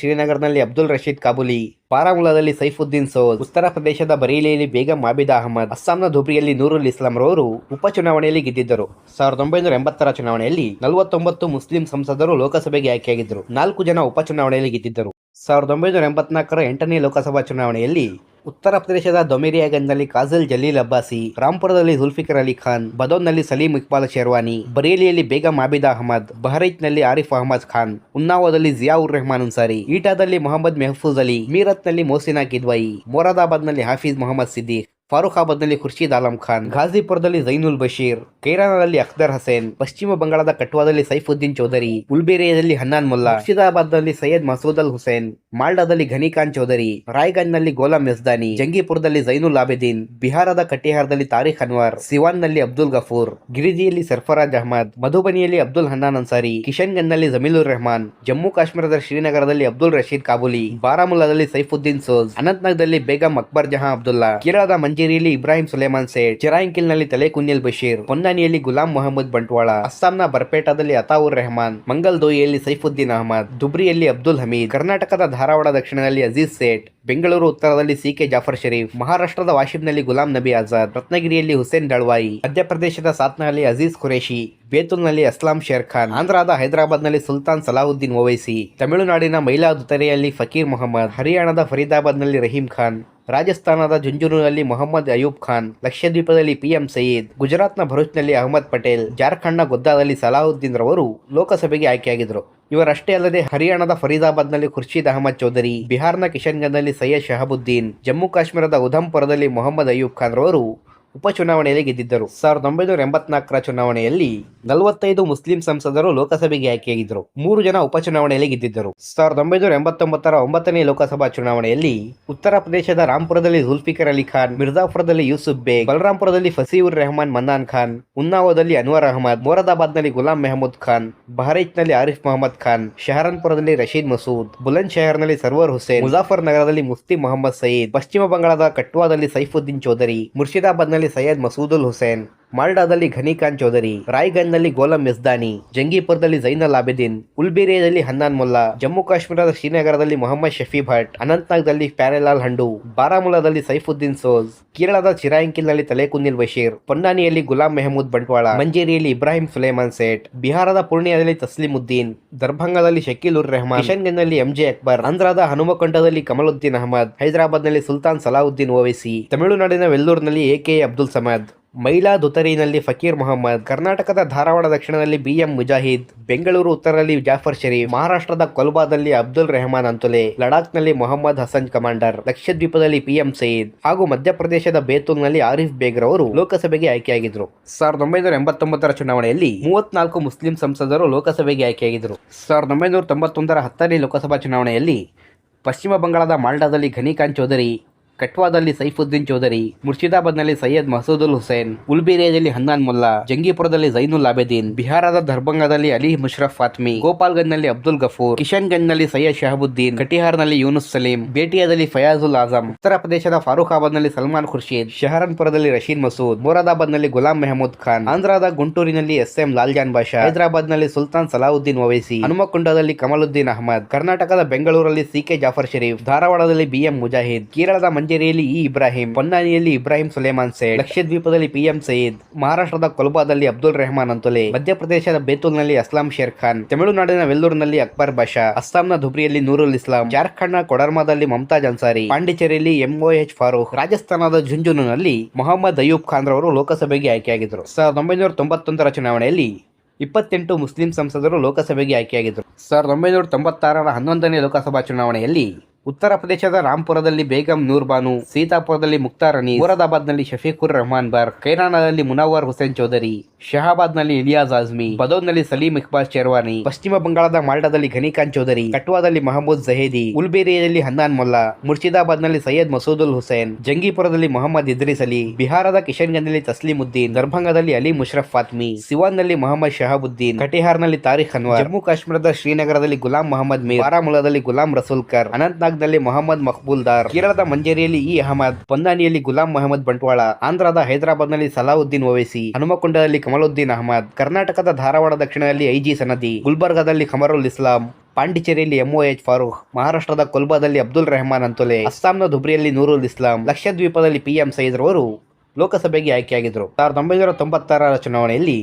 ಶ್ರೀನಗರದಲ್ಲಿ ಅಬ್ದುಲ್ ರಶೀದ್ ಕಾಬುಲಿ ಪಾರಾಮುಲಾದಲ್ಲಿ ಸೈಫುದ್ದೀನ್ ಸೋದ್, ಉತ್ತರ ಪ್ರದೇಶದ ಬರೇಲಿಯಲ್ಲಿ ಬೇಗಂ ಮಾಬಿದ್ ಅಹಮದ್, ಅಸ್ಸಾಂನ ಧುಬ್ರಿಯಲ್ಲಿ ನೂರುಲ್ ಇಸ್ಲಾಂ ರವರು ಉಪಚುನಾವಣೆಯಲ್ಲಿ ಗೆದ್ದಿದ್ದರು. ಸಾವಿರದ ಒಂಬೈನೂರ ಎಂಬತ್ತರ ಚುನಾವಣೆಯಲ್ಲಿ ನಲವತ್ತೊಂಬತ್ತು ಮುಸ್ಲಿಂ ಸಂಸದರು ಲೋಕಸಭೆಗೆ ಆಯ್ಕೆಯಾಗಿದ್ದರು. ನಾಲ್ಕು ಜನ ಉಪಚುನಾವಣೆಯಲ್ಲಿ ಗೆದ್ದಿದ್ದರು. ಸಾವಿರದ ಒಂಬೈನೂರ ಎಂಬತ್ನಾಲ್ಕರ ಎಂಟನೇ ಲೋಕಸಭಾ ಚುನಾವಣೆಯಲ್ಲಿ ಉತ್ತರ ಪ್ರದೇಶದ ದೊಮೇರಿಯಾಗಂಜ್ನಲ್ಲಿ ಕಾಜಲ್ ಜಲೀಲ್ ಅಬ್ಬಾಸಿ, ರಾಮ್ಪುರದಲ್ಲಿ ಜುಲ್ಫಿಕರ್ ಅಲಿ ಖಾನ್, ಬದೌನ್ನಲ್ಲಿ ಸಲೀಂ ಇಕ್ಬಾಲ್ ಶೇರ್ವಾನಿ, ಬರೇಲಿಯಲ್ಲಿ ಬೇಗಂ ಆಬಿದಾ ಅಹಮದ್ ಬಹರೈಚ್ನಲ್ಲಿ ಆರಿಫ್ ಅಹಮದ್ ಖಾನ್, ಉನ್ನಾವೋದಲ್ಲಿ ಜಿಯಾವುರ್ ರೆಹಮಾನ್ ಅನ್ಸಾರಿ, ಈಟಾದಲ್ಲಿ ಮೊಹಮ್ಮದ್ ಮೆಹಫೂಜ್ ಅಲಿ, ಮೀರತ್ನಲ್ಲಿ ಮೋಸಿನಾ ಕಿದ್ವಾಯಿ ಮೊರಾದಾಬಾದ್ನಲ್ಲಿ ಹಾಫೀಜ್ ಮೊಹಮ್ಮದ್ ಸಿದ್ದೀಕ್ ಫಾರೂಖಾಬಾದ್ನಲ್ಲಿ ಖುರ್ಷೀದ್ ಆಲಂ ಖಾನ್, ಘಾಜಿಪುರದಲ್ಲಿ ಜೈನುಲ್ ಬಶೀರ್ ಕೈರಾನದಲ್ಲಿ ಅಖ್ತರ್ ಹಸೇನ್, ಪಶ್ಚಿಮ ಬಂಗಾಳದ ಕಟ್ವಾದಲ್ಲಿ ಸೈಫುದ್ದೀನ್ ಚೌಧರಿ, ಉಲ್ಬೇರಿಯಾದಲ್ಲಿ ಹನ್ನಾನ್ ಮುಲ್ಲಾ, ಮುರ್ಷಿದಾಬಾದ್ನಲ್ಲಿ ಸೈಯದ್ ಮಸೂದ್ ಅಲ್ ಹುಸೇನ್, ಮಾಲ್ಡಾದಲ್ಲಿ ಘನಿ ಖಾನ್ ಚೌಧರಿ, ರಾಯ್ಗಂಜ್ನಲ್ಲಿ ಗೋಲಾಂ ಯಸ್ದಾನಿ, ಜಂಗೀಪುರದಲ್ಲಿ ಜೈನುಲ್ ಆಬೇದೀನ್, ಬಿಹಾರದ ಕಟಿಹಾರದಲ್ಲಿ ತಾರಿಖ್ ಅನ್ವರ್, ಸಿವಾನ್ನಲ್ಲಿ ಅಬ್ದುಲ್ ಗಫೂರ್, ಗಿರಿಜಿಯಲ್ಲಿ ಸರ್ಫರಾಜ್ ಅಹಮದ್, ಮಧುಬನಿಯಲ್ಲಿ ಅಬ್ದುಲ್ ಹನ್ನಾನ್ ಅನ್ಸಾರಿ ಕಿಶನ್ಗಂಜ್ನಲ್ಲಿ ಜಮೀಲುರ್ ರೆಹಮಾನ್, ಜಮ್ಮು ಕಾಶ್ಮೀರದ ಶ್ರೀನಗರದಲ್ಲಿ ಅಬ್ದುಲ್ ರಶೀದ್ ಕಾಬೂಲಿ, ಬಾರಾಮುಲ್ಲಾದಲ್ಲಿ ಸೈಫುದ್ದೀನ್ ಸೋಜ್ ಅನಂತ್ನಾಗ್ದಲ್ಲಿ ಬೇಗಂ ಅಕ್ಬರ್ ಜಹಾ ಅಬ್ದುಲ್ಲಾ, ಕೇರಳದ ಮಂಜೇರಿಯಲ್ಲಿ ಇಬ್ರಾಹಿಂ ಸುಲೇಮಾನ್ ಸೇಠ್ ಚಿರಾಂಕಿಲ್ನಲ್ಲಿ ತಲೆ ಕುನ್ಯಲ್ ಬಶೀರ್, ಹೊನ್ನಾನಿಯಲ್ಲಿ ಗುಲಾಂ ಮೊಹಮ್ಮದ್ ಬಂಟ್ವಾಳ, ಅಸ್ಸಾಂನ ಬರ್ಪೇಟಾದಲ್ಲಿ ಅತಾವುರ್ ರೆಹಮಾನ್, ಮಂಗಲ್ ದೋಯಿಯಲ್ಲಿ ಸೈಫುದ್ದೀನ್ ಅಹಮದ್, ದುಬ್ರಿಯಲ್ಲಿ ಅಬ್ದುಲ್ ಹಮೀದ್, ಕರ್ನಾಟಕದ ಧಾರವಾಡ ದಕ್ಷಿಣದಲ್ಲಿ ಅಜೀಜ್ ಸೇಠ್, ಬೆಂಗಳೂರು ಉತ್ತರದಲ್ಲಿ ಸಿ ಕೆ ಜಾಫರ್ ಶರೀಫ್, ಮಹಾರಾಷ್ಟ್ರದ ವಾಶಿಂನಲ್ಲಿ ಗುಲಾಂ ನಬಿ ಆಜಾದ್, ರತ್ನಗಿರಿಯಲ್ಲಿ ಹುಸೇನ್ ದಳ್ವಾಯಿ ಮಧ್ಯಪ್ರದೇಶದ ಸಾತ್ನಲ್ಲಿ ಅಜೀಜ್ ಖುರೇಶಿ ಬೇತುಲ್ನಲ್ಲಿ ಅಸ್ಲಾಂ ಶೇರ್ ಖಾನ್, ಆಂಧ್ರದ ಹೈದರಾಬಾದ್ನಲ್ಲಿ ಸುಲ್ತಾನ್ ಸಲಾವುದ್ದೀನ್ ಓವೈಸಿ, ತಮಿಳುನಾಡಿನ ಮೈಲಾದುತರೆಯಲ್ಲಿ ಫಕೀರ್ ಮೊಹಮ್ಮದ್, ಹರಿಯಾಣದ ಫರೀದಾಬಾದ್ನಲ್ಲಿ ರಹೀಂ ಖಾನ್ ರಾಜಸ್ಥಾನದ ಜುಂಜುನುನಲ್ಲಿ ಮೊಹಮ್ಮದ್ ಅಯೂಬ್ ಖಾನ್, ಲಕ್ಷದ್ವೀಪದಲ್ಲಿ ಪಿಎಂ ಸಯೀದ್, ಗುಜರಾತ್ನ ಭರೂಚ್ನಲ್ಲಿ ಅಹಮದ್ ಪಟೇಲ್, ಜಾರ್ಖಂಡ್ನ ಗೊದ್ದಾದಲ್ಲಿ ಸಲಾಹುದ್ದೀನ್ ರವರು ಲೋಕಸಭೆಗೆ ಆಯ್ಕೆಯಾಗಿದ್ದರು. ಇವರಷ್ಟೇ ಅಲ್ಲದೆ ಹರಿಯಾಣದ ಫರೀದಾಬಾದ್ನಲ್ಲಿ ಖುರ್ಷೀದ್ ಅಹಮದ್ ಚೌಧರಿ, ಬಿಹಾರ್ನ ಕಿಶನ್ಗಂಜ್ನಲ್ಲಿ ಸೈಯದ್ ಶಹಬುದ್ದೀನ್, ಜಮ್ಮು ಕಾಶ್ಮೀರದ ಉಧಂಪುರದಲ್ಲಿ ಮೊಹಮ್ಮದ್ ಅಯೂಬ್ ಖಾನ್ ರವರು ಉಪಚುನಾವಣೆಯಲ್ಲಿ ಗೆದ್ದಿದ್ದರು. ಸಾವಿರದ ಒಂಬೈನೂರ ಎಂಬತ್ನಾಲ್ಕರ ಚುನಾವಣೆಯಲ್ಲಿ ನಲವತ್ತೈದು ಮುಸ್ಲಿಂ ಸಂಸದರು ಲೋಕಸಭೆಗೆ ಆಯ್ಕೆಯಾಗಿದ್ದರು. ಮೂರು ಜನ ಉಪಚುನಾವಣೆಯಲ್ಲಿ ಗೆದ್ದಿದ್ದರು. ಸಾವಿರದ ಒಂಬೈನೂರ ಎಂಬತ್ತೊಂಬತ್ತರ ಒಂಬತ್ತನೇ ಲೋಕಸಭಾ ಚುನಾವಣೆಯಲ್ಲಿ ಉತ್ತರ ಪ್ರದೇಶದ ರಾಂಪುರದಲ್ಲಿ ಜುಲ್ಫಿಕರ್ ಅಲಿ ಖಾನ್, ಮಿರ್ಜಾಪುರದಲ್ಲಿ ಯೂಸುಫ್ ಬೇಗ್ ಬಲರಾಂಪುರದಲ್ಲಿ ಫಸೀವುರ್ ರೆಹಮಾನ್ ಮನ್ನಾನ್ ಖಾನ್, ಉನ್ನಾವೋದಲ್ಲಿ ಅನ್ವರ್ ಅಹಮದ್, ಮೊರದಾಬಾದ್ನಲ್ಲಿ ಗುಲಾಂ ಮೆಹಮೂದ್ ಖಾನ್, ಬಹರೈಚ್ನಲ್ಲಿ ಆರಿಫ್ ಮೊಹಮ್ಮದ್ ಖಾನ್, ಶಹರನ್ಪುರದಲ್ಲಿ ರಶೀದ್ ಮಸೂದ್ ಬುಲಂದ್ ಶಹರ್ನಲ್ಲಿ ಸರ್ವರ್ ಹುಸೇನ್ ಮುಜಾಫರ್ ನಗರದಲ್ಲಿ ಮುಫ್ತಿ ಮೊಹಮ್ಮದ್ ಸಯೀದ್, ಪಶ್ಚಿಮ ಬಂಗಾಳದ ಕಟ್ವಾದಲ್ಲಿ ಸೈಫುದ್ದೀನ್ ಚೌಧರಿ, ಮುರ್ಷಿದಾಬಾದ್ನಲ್ಲಿ ಸೈಯದ್ ಮಸೂದುಲ್ ಹುಸೇನ್ ಮಾಲ್ಡಾದಲ್ಲಿ ಘನಿಖಾನ್ ಚೌಧರಿ, ರಾಯ್ಗಂಜ್ನಲ್ಲಿ ಗೋಲಂ ಮಿಸ್ದಾನಿ ಜಂಗೀಪುರದಲ್ಲಿ ಜೈನಲ್ ಆಬಿದಿನ್ ಉಲ್ಬೇರಿಯಾದಲ್ಲಿ ಹನ್ನಾನ್ ಮುಲ್ಲಾ, ಜಮ್ಮು ಕಾಶ್ಮೀರದ ಶ್ರೀನಗರದಲ್ಲಿ ಮೊಹಮ್ಮದ್ ಶಫಿ ಭಟ್ ಅನಂತ್ನಾಗ್ದಲ್ಲಿ ಪ್ಯಾರೆಲಾಲ್ ಹಂಡು ಬಾರಾಮುಲಾದಲ್ಲಿ ಸೈಫುದ್ದೀನ್ ಸೋಜ್, ಕೇರಳದ ಚಿರಾಯಂಕಿಲ್ನಲ್ಲಿ ತಲೆಕುನ್ನಿಲ್ ಬಶೀರ್, ಪೊನ್ನಾನಿಯಲ್ಲಿ ಗುಲಾಂ ಮೆಹಮೂದ್ ಬಂಟ್ವಾಳ, ಮಂಜೇರಿಯಲ್ಲಿ ಇಬ್ರಾಹಿಂ ಸುಲೇಮಾನ್ ಸೇಠ್, ಬಿಹಾರದ ಪೂರ್ಣಿಯಾದಲ್ಲಿ ತಸ್ಲಿಮುದ್ದೀನ್, ದರ್ಭಂಗದಲ್ಲಿ ಶಕೀಲ್ ಉರ್ ರೆಹಮಾನ್, ಕಿಶನ್ಗಂಜ್ನಲ್ಲಿ ಎಂಜೆ ಅಕ್ಬರ್, ಆಂಧ್ರದ ಹನುಮಕೊಂಡದಲ್ಲಿ ಕಮಲುದ್ದೀನ್ ಅಹಮದ್, ಹೈದರಾಬಾದ್ನಲ್ಲಿ ಸುಲ್ತಾನ್ ಸಲಾವುದ್ದೀನ್ ಓವೈಸಿ, ತಮಿಳುನಾಡಿನ ವೆಲ್ಲೂರ್ನಲ್ಲಿ ಎ ಕೆ ಅಬ್ದುಲ್ ಸಮದ್. ಮೈಲಾದುತರಿನಲ್ಲಿ ಫಕೀರ್ ಮೊಹಮ್ಮದ್, ಕರ್ನಾಟಕದ ಧಾರವಾಡ ದಕ್ಷಿಣದಲ್ಲಿ ಬಿಎಂ ಮುಜಾಹಿದ್, ಬೆಂಗಳೂರು ಉತ್ತರದಲ್ಲಿ ಜಾಫರ್ ಶರೀಫ್, ಮಹಾರಾಷ್ಟ್ರದ ಕೊಲ್ಬಾದಲ್ಲಿ ಅಬ್ದುಲ್ ರೆಹಮಾನ್ ಅಂತುಲೆ, ಲಡಾಖ್ನಲ್ಲಿ ಮೊಹಮ್ಮದ್ ಹಸನ್ ಕಮಾಂಡರ್ ಲಕ್ಷದ್ವೀಪದಲ್ಲಿ ಪಿಎಂ ಸಯೀದ್ ಹಾಗೂ ಮಧ್ಯಪ್ರದೇಶದ ಬೇತೂಲ್ನಲ್ಲಿ ಆರಿಫ್ ಬೇಗ್ರ ಅವರು ಲೋಕಸಭೆಗೆ ಆಯ್ಕೆಯಾಗಿದ್ದರು ಸಾವಿರದ ಒಂಬೈನೂರ ಎಂಬತ್ತೊಂಬತ್ತರ ಚುನಾವಣೆಯಲ್ಲಿ ಮೂವತ್ನಾಲ್ಕು ಮುಸ್ಲಿಂ ಸಂಸದರು ಲೋಕಸಭೆಗೆ ಆಯ್ಕೆಯಾಗಿದ್ದರು ಸಾವಿರದ ಒಂಬೈನೂರ ತೊಂಬತ್ತೊಂದರ ಹತ್ತನೇ ಲೋಕಸಭಾ ಚುನಾವಣೆಯಲ್ಲಿ ಪಶ್ಚಿಮ ಬಂಗಾಳದ ಮಾಲ್ಡಾದಲ್ಲಿ ಘನಿಕಾಂತ್ ಚೌಧರಿ ಕಟ್ವಾದಲ್ಲಿ ಸೈಫುದ್ದೀನ್ ಚೌಧರಿ ಮುರ್ಷಿದಾಬಾದ್ನಲ್ಲಿ ಸೈಯದ್ ಮಸೂದುಲ್ ಹುಸೇನ್, ಉಲ್ಬೇರಿಯಾದಲ್ಲಿ ಹನ್ನಾನ್ ಮುಲ್ಲಾ, ಜಂಗೀಪುರದಲ್ಲಿ ಜೈನುಲ್ ಅಬೇದೀನ್ ಬಿಹಾರದ ದರ್ಭಂಗದಲ್ಲಿ ಅಲಿ ಮುಷ್ರಫ್ ಫಾತ್ಮಿ, ಗೋಪಾಲ್ಗಂಜ್ನಲ್ಲಿ ಅಬ್ದುಲ್ ಗಫೂರ್, ಕಿಶನ್ಗಂಜ್ನಲ್ಲಿ ಸೈಯದ್ ಶಹಬುದ್ದೀನ್, ಕಟಿಹಾರ್ನಲ್ಲಿ ಯೂನುಸ್ ಸಲೀಂ, ಬೇಟಿಯಾದಲ್ಲಿ ಫಯಾಜುಲ್ ಆಜಮ್ ಉತ್ತರ ಪ್ರದೇಶದ ಫಾರೂಖಾಬಾದ್ನಲ್ಲಿ ಸಲ್ಮಾನ್ ಖುರ್ಷೀದ್, ಶಹರನ್ಪುರದಲ್ಲಿ ರಶೀದ್ ಮಸೂದ್, ಮೊರಾದಾಬಾದ್ನಲ್ಲಿ ಗುಲಾಂ ಮೆಹಮೂದ್ ಖಾನ್, ಆಂಧ್ರದ ಗುಂಟೂರಿನಲ್ಲಿ ಎಸ್ ಎಂ ಲಾಲ್ಜಾನ್ ಬಾಷಾ, ಹೈದರಾಬಾದ್ನಲ್ಲಿ ಸುಲ್ತಾನ್ ಸಲಾವುದ್ದೀನ್ ಒವೈಸಿ ಹನುಮಕೊಂಡದಲ್ಲಿ ಕಮಲುದ್ದೀನ್ ಅಹಮದ್, ಕರ್ನಾಟಕದ ಬೆಂಗಳೂರಲ್ಲಿ ಸಿ ಕೆ ಜಾಫರ್ ಶರೀಫ್, ಧಾರವಾಡದಲ್ಲಿ ಬಿಎಂ ಮುಜಾಹಿದ್, ಕೇರಳದ ಮಂಜೇರಿಯಲ್ಲಿ ಇ ಇಬ್ರಾಹಿಂ ಹೊನ್ನಾನಿಯಲ್ಲಿ ಇಬ್ರಾಹಿಂ ಸುಲೇಮಾನ್ ಸೇಡ್ ಲಕ್ಷದ್ವೀಪದಲ್ಲಿ ಪಿಎಂ ಸಯೀದ್, ಮಹಾರಾಷ್ಟ್ರದ ಕೊಲ್ಬಾದಲ್ಲಿ ಅಬ್ದುಲ್ ರೆಹಮಾನ್ ಅಂತುಲೆ, ಮಧ್ಯಪ್ರದೇಶದ ಬೇತೂಲ್ನಲ್ಲಿ ಅಸ್ಲಾಂ ಶೇರ್ ಖಾನ್, ತಮಿಳುನಾಡಿನ ವೆಲ್ಲೂರ್ನಲ್ಲಿ ಅಕ್ಬರ್ ಬಾಷಾ, ಅಸ್ಸಾಂನ ಧುಬ್ರಿಯಲ್ಲಿ ನೂರುಲ್ ಇಸ್ಲಾಂ, ಜಾರ್ಖಂಡ್ನ ಕೊಡರ್ಮಾದಲ್ಲಿ ಮಮತಾಜ್ ಅನ್ಸಾರಿ, ಪಾಂಡಿಚೇರಿಯಲ್ಲಿ ಎಂಒಎಚ್ ಫಾರೂಕ್, ರಾಜಸ್ಥಾನದ ಝುಂಜುನುನಲ್ಲಿ ಮೊಹಮ್ಮದ್ ಅಯೂಬ್ ಖಾನ್ ರವರು ಲೋಕಸಭೆಗೆ ಆಯ್ಕೆಯಾಗಿದ್ದರು. ಸಾವಿರದ ಒಂಬೈನೂರ ತೊಂಬತ್ತೊಂದರ ಚುನಾವಣೆಯಲ್ಲಿ ಇಪ್ಪತ್ತೆಂಟು ಮುಸ್ಲಿಂ ಸಂಸದರು ಲೋಕಸಭೆಗೆ ಆಯ್ಕೆಯಾಗಿದ್ದರು. ಸಾವಿರದ ಒಂಬೈನೂರ ತೊಂಬತ್ತಾರರ ಹನ್ನೊಂದನೇ ಲೋಕಸಭಾ ಚುನಾವಣೆಯಲ್ಲಿ ಉತ್ತರ ಪ್ರದೇಶದ ರಾಂಪುರದಲ್ಲಿ ಬೇಗಂ ನೂರ್ ಬಾನು ಸೀತಾಪುರದಲ್ಲಿ ಮುಕ್ತಾರ್ ಅನೀಸ್, ಮುರಾದಾಬಾದ್ನಲ್ಲಿ ಶಫೀಕುರ್ ರಹಮಾನ್ ಬರ್ ಕೈರಾನದಲ್ಲಿ ಮುನವರ್ ಹುಸೇನ್ ಚೌಧರಿ, ಶಹಾಬಾದ್ನಲ್ಲಿ ಇಲಿಯಾಜ್ ಆಜ್ಮಿ ಬದೌದ್ನಲ್ಲಿ ಸಲೀಂ ಇಕ್ಬಾಲ್ ಶೆರ್ವಾನಿ ಪಶ್ಚಿಮ ಬಂಗಾಳದ ಮಾಲ್ಡಾದಲ್ಲಿ ಘನಿಖಾನ್ ಚೌಧರಿ, ಕಟ್ವಾದಲ್ಲಿ ಮಹಮೂದ್ ಜಹೇದಿ, ಉಲ್ಬೇರಿಯಲ್ಲಿ ಹನ್ನಾನ್ ಮೊಲ್ಲಾ ಮುರ್ಷಿದಾಬಾದ್ನಲ್ಲಿ ಸೈಯದ್ ಮಸೂದುಲ್ ಹುಸೇನ್, ಜಂಗೀಪುರದಲ್ಲಿ ಮೊಹಮ್ಮದ್ ಇದ್ರಿಸ್ ಅಲಿ, ಬಿಹಾರದ ಕಿಶನ್ಗಂಜ್ನಲ್ಲಿ ತಸ್ಲಿಮುದ್ದೀನ್ ದರ್ಭಂಗದಲ್ಲಿ ಅಲಿ ಮುಷ್ರಫ್ ಫಾತ್ಮಿ, ಸಿವಾನ್ನಲ್ಲಿ ಮೊಹಮ್ಮದ್ ಶಹಾಬುದ್ದೀನ್, ಕಟಿಹಾರ್ನಲ್ಲಿ ತಾರಿಖ್ ಅನ್ವರ್, ಜಮ್ಮು ಕಾಶ್ಮೀರದ ಶ್ರೀನಗರದಲ್ಲಿ ಗುಲಾಂ ಮೊಹಮ್ಮದ್ ಮೀರ್ ಬಾರಾಮುಲಾದಲ್ಲಿ ಗುಲಾಂ ರಸೂಲ್ಕರ್ ಅನಂತ್ನಾಗ್ನಲ್ಲಿ ಮೊಹಮ್ಮದ್ ಮಕ್ಬೂಲ್ದಾರ್. ಕೇರಳದ ಮಂಜೇರಿಯಲ್ಲಿ ಇ ಅಹಮದ್ ಪೊನ್ನಾನಿಯಲ್ಲಿ ಗುಲಾಂ ಮೊಹಮ್ಮದ್ ಬಂಟ್ವಾಳ, ಆಂಧ್ರದ ಹೈದರಾಬಾದ್ನಲ್ಲಿ ಸಲಾವುದ್ದೀನ್ ಓವೈಸಿ, ಹನುಮಕೊಂಡದಲ್ಲಿ ಕಮಲುದ್ದೀನ್ ಅಹಮದ್, ಕರ್ನಾಟಕದ ಧಾರವಾಡ ದಕ್ಷಿಣದಲ್ಲಿ ಐಜಿ ಸನದಿ, ಗುಲ್ಬರ್ಗಾದಲ್ಲಿ ಖಮರುಲ್ ಇಸ್ಲಾಂ, ಪಾಂಡಿಚೇರಿಯಲ್ಲಿ ಎಂಒಎಚ್ ಫಾರೂಕ್, ಮಹಾರಾಷ್ಟ್ರದ ಕೊಲ್ಬಾದಲ್ಲಿ ಅಬ್ದುಲ್ ರೆಹಮಾನ್ ಅಂತೊಲೆ, ಅಸ್ಸಾಂನ ಧುಬ್ರಿಯಲ್ಲಿ ನೂರುಲ್ ಇಸ್ಲಾಂ, ಲಕ್ಷದ್ವೀಪದಲ್ಲಿ ಪಿಎಂ ಸೈದ್ ರವರು ಲೋಕಸಭೆಗೆ ಆಯ್ಕೆಯಾಗಿದ್ದರು. ಸಾವಿರದ ಒಂಬೈನೂರ ತೊಂಬತ್ತಾರರ ಚುನಾವಣೆಯಲ್ಲಿ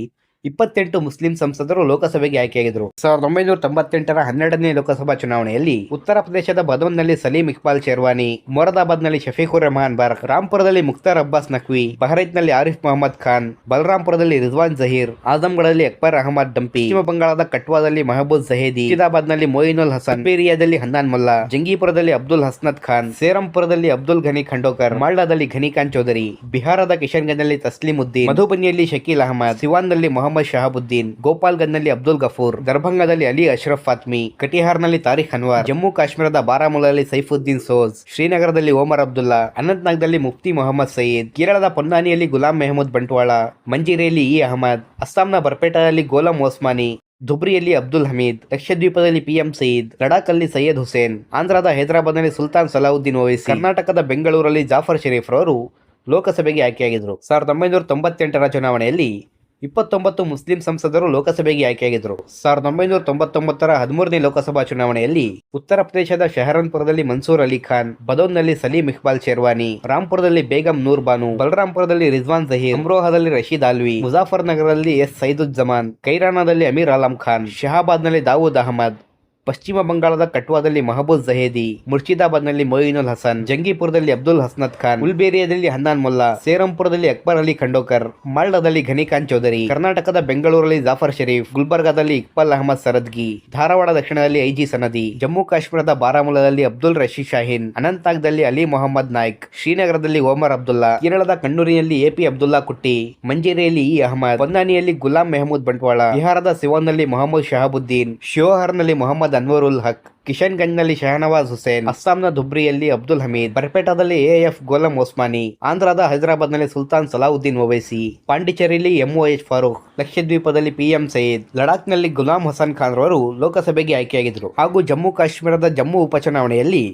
ಇಪ್ಪತ್ತೆಂಟು ಮುಸ್ಲಿಂ ಸಂಸದರು ಲೋಕಸಭೆಗೆ ಆಯ್ಕೆಯಾಗಿದ್ದರು. ಸಾವಿರದ ಒಂಬೈನೂರ ತೊಂಬತ್ತೆಂಟರ ಹನ್ನೆರಡನೇ ಲೋಕಸಭಾ ಚುನಾವಣೆಯಲ್ಲಿ ಉತ್ತರ ಪ್ರದೇಶದ ಬದವನ್ನಲ್ಲಿ ಸಲೀಂ ಇಕ್ಬಾಲ್ ಶೆರ್ವಾನಿ, ಮೊರದಾಬಾದ್ನಲ್ಲಿ ಶಫೀಕುರ್ ರೆಹಮಾನ್ ಬರ್ ರಾಂಪುರದಲ್ಲಿ ಮುಖ್ತಾರ್ ಅಬ್ಬಾಸ್ ನಖ್ವಿ ಬಹರೈತ್ನಲ್ಲಿ ಆರಿಫ್ ಮೊಹಮ್ಮದ್ ಖಾನ್ ಬಲರಾಂಪುರದಲ್ಲಿ ರಿಜ್ವಾನ್ ಜಹೀರ್ ಆಜಂಗಢದಲ್ಲಿ ಅಕ್ಬರ್ ಅಹಮದ್ ಡಂಪಿ, ಪಶ್ಚಿಮ ಬಂಗಾಳದ ಕಟ್ವಾದಲ್ಲಿ ಮಹಬೂಬ್ ಜಹೇದಿ ನಲ್ಲಿ ಮೊಯಿನುಲ್ ಹಸನ್ ಪೇರಿಯಾದಲ್ಲಿ ಹನ್ನಾನ್ ಮುಲ್ಲಾ, ಜಂಗೀಪುರದಲ್ಲಿ ಅಬ್ದುಲ್ ಹಸ್ನತ್ ಖಾನ್, ಸೇರಂಪುರದಲ್ಲಿ ಅಬ್ದುಲ್ ಘನಿ ಖಂಡೋಕರ್, ಮಾಲ್ಡಾದಲ್ಲಿ ಘನಿ ಖಾನ್ ಚೌಧರಿ, ಬಿಹಾರದ ಕಿಶನ್ಗಂಜ್ನಲ್ಲಿ ತಸ್ಲಿಮುದ್ದೀನ್, ಮಧುಬನಿಯಲ್ಲಿ ಶಕೀಲ್ ಅಹಮದ್, ಸಿವಾನ್ನಲ್ಲಿ ಮೊಹಮ್ಮದ್ ಶಹಾಬುದ್ದೀನ್ ಗೋಪಾಲ್ಗಂಜ್ನಲ್ಲಿ ಅಬ್ದುಲ್ ಗಫೂರ್, ದರ್ಭಂಗದಲ್ಲಿ ಅಲಿ ಅಶ್ರಫ್ ಫಾತ್ಮಿ, ಕಟಿಹಾರ್ನಲ್ಲಿ ತಾರಿಖ್ ಅನ್ವರ್, ಜಮ್ಮು ಕಾಶ್ಮೀರದ ಬಾರಾಮುಲಾದಲ್ಲಿ ಸೈಫುದ್ದೀನ್ ಸೋಜ್, ಶ್ರೀನಗರದಲ್ಲಿ ಓಮರ್ ಅಬ್ದುಲ್ಲಾ ಅನಂತನಾಗ್ದಲ್ಲಿ ಮುಫ್ತಿ ಮೊಹಮ್ಮದ್ ಸಯೀದ್, ಕೇರಳದ ಪೊನ್ನಾನಿಯಲ್ಲಿ ಗುಲಾಂ ಮೆಹಮೂದ್ ಬಂಟ್ವಾಳ, ಮಂಜೀರೆಯಲ್ಲಿ ಇ ಅಹಮದ್, ಅಸ್ಸಾಂನ ಬರ್ಪೇಟಾದಲ್ಲಿ ಗೋಲಂ ಓಸ್ಮಾನಿ, ಧುಬ್ರಿಯಲ್ಲಿ ಅಬ್ದುಲ್ ಹಮೀದ್ ಲಕ್ಷದ್ವೀಪದಲ್ಲಿ ಪಿಎಂ ಸಯೀದ್, ಲಡಾಖಲ್ಲಿ ಸೈಯದ್ ಹುಸೇನ್, ಆಂಧ್ರದ ಹೈದರಾಬಾದ್ನಲ್ಲಿ ಸುಲ್ತಾನ್ ಸಲಾವುದ್ದೀನ್ ಓವೈಸಿ, ಕರ್ನಾಟಕದ ಬೆಂಗಳೂರಲ್ಲಿ ಜಾಫರ್ ಶರೀಫ್ ರವರು ಲೋಕಸಭೆಗೆ ಆಯ್ಕೆಯಾಗಿದ್ದರು. ಸಾವಿರದ ಒಂಬೈನೂರ ತೊಂಬತ್ತೆಂಟರ ಚುನಾವಣೆಯಲ್ಲಿ ಇಪ್ಪತ್ತೊಂಬತ್ತು ಮುಸ್ಲಿಂ ಸಂಸದರು ಲೋಕಸಭೆಗೆ ಆಯ್ಕೆಯಾಗಿದ್ದರು. ಸಾವಿರದ ಒಂಬೈನೂರ ತೊಂಬತ್ತೊಂಬತ್ತರ ಹದಿಮೂರನೇ ಲೋಕಸಭಾ ಚುನಾವಣೆಯಲ್ಲಿ ಉತ್ತರ ಪ್ರದೇಶದ ಶಹರನ್ಪುರದಲ್ಲಿ ಮನ್ಸೂರ್ ಅಲಿ ಖಾನ್, ಬದೌನ್ನಲ್ಲಿ ಸಲೀಂ ಇಕ್ಬಾಲ್ ಶೇರ್ವಾನಿ ರಾಂಪುರದಲ್ಲಿ ಬೇಗಂ ನೂರ್ ಬಾನು ಬಲರಾಂಪುರದಲ್ಲಿ ರಿಜ್ವಾನ್ ಜಹೀರ್, ಅಮ್ರೋಹಾದಲ್ಲಿ ರಶೀದ್ ಆಲ್ವಿ ಮುಜಾಫರ್ ನಗರದಲ್ಲಿ ಎಸ್ ಸೈದುಜ್ಜಮಾನ್, ಕೈರಾನಾದಲ್ಲಿ ಅಮೀರ್ ಆಲಂ ಖಾನ್, ಶಹಾಬಾದ್ನಲ್ಲಿ ದಾವೂದ್ ಅಹಮದ್ ಪಶ್ಚಿಮ ಬಂಗಾಳದ ಕಟ್ವಾದಲ್ಲಿ ಮಹಬೂಬ್ ಜಹೇದಿ ಮುರ್ಷಿದಾಬಾದ್ನಲ್ಲಿ ಮೊಯಿನುಲ್ ಹಸನ್, ಜಂಗೀಪುರದಲ್ಲಿ ಅಬ್ದುಲ್ ಹಸ್ನತ್ ಖಾನ್, ಉಲ್ಬೇರಿಯಾದಲ್ಲಿ ಹನ್ನಾನ್ ಮೊಲ್ಲಾ, ಸೇರಂಪುರದಲ್ಲಿ ಅಕ್ಬರ್ ಅಲಿ ಖಂಡೋಕರ್, ಮಾಲ್ಡಾದಲ್ಲಿ ಘನಿಖಾನ್ ಚೌಧರಿ, ಕರ್ನಾಟಕದ ಬೆಂಗಳೂರಲ್ಲಿ ಜಾಫರ್ ಶರೀಫ್, ಗುಲ್ಬರ್ಗಾದಲ್ಲಿ ಇಕ್ಬಾಲ್ ಅಹಮದ್ ಸರದ್ಗಿ, ಧಾರವಾಡ ದಕ್ಷಿಣದಲ್ಲಿ ಐಜಿ ಸನದಿ, ಜಮ್ಮು ಕಾಶ್ಮೀರದ ಬಾರಾಮುಲಾದಲ್ಲಿ ಅಬ್ದುಲ್ ರಶೀದ್ ಶಾಹೀನ್ ಅನಂತಾಗ್ದಲ್ಲಿ ಅಲಿ ಮೊಹಮ್ಮದ್ ನಾಯ್ಕ್, ಶ್ರೀನಗರದಲ್ಲಿ ಓಮರ್ ಅಬ್ದುಲ್ಲಾ, ಕೇರಳದ ಕಣ್ಣೂರಿನಲ್ಲಿ ಎಪಿ ಅಬ್ದುಲ್ಲಾ ಕುಟ್ಟಿ, ಮಂಜೇರಿಯಲ್ಲಿ ಇ ಅಹಮದ್ ಹೊನ್ನಾನಿಯಲ್ಲಿ ಗುಲಾಂ ಮೆಹಮೂದ್ ಬಂಟ್ವಾಳ, ಬಿಹಾರದ ಸಿವಾನ್ನಲ್ಲಿ ಮೊಹಮ್ಮದ್ ಶಹಾಬುದ್ದೀನ್, ಶಿವಹರ್ನಲ್ಲಿ ಮೊಹಮ್ಮದ್ ಅನ್ವರುಲ್ ಹಕ್ ಕಿಶನ್ಗಂಜ್ನಲ್ಲಿ ಶಹನವಾಜ್ ಹುಸೇನ್, ಅಸ್ಸಾಂನ ದುಬ್ರಿಯಲ್ಲಿ ಅಬ್ದುಲ್ ಹಮೀದ್, ಬರ್ಪೇಟಾದಲ್ಲಿ ಎಎಫ್ ಗೋಲಂ ಓಸ್ಮಾನಿ ಆಂಧ್ರದ ಹೈದರಾಬಾದ್ನಲ್ಲಿ ಸುಲ್ತಾನ್ ಸಲಾವುದ್ದೀನ್ ಒವೈಸಿ ಪಾಂಡಿಚೇರಿಯಲ್ಲಿ ಎಂಒಎಚ್ ಫಾರೂಕ್, ಲಕ್ಷದ್ವೀಪದಲ್ಲಿ ಪಿಎಂ ಸಯೀದ್, ಲಡಾಖ್ನಲ್ಲಿ ಗುಲಾಂ ಹಸನ್ ಖಾನ್ ರವರು ಲೋಕಸಭೆಗೆ ಆಯ್ಕೆಯಾಗಿದ್ದರು. ಹಾಗೂ ಜಮ್ಮು ಕಾಶ್ಮೀರದ ಜಮ್ಮು ಉಪಚುನಾವಣೆಯಲ್ಲಿ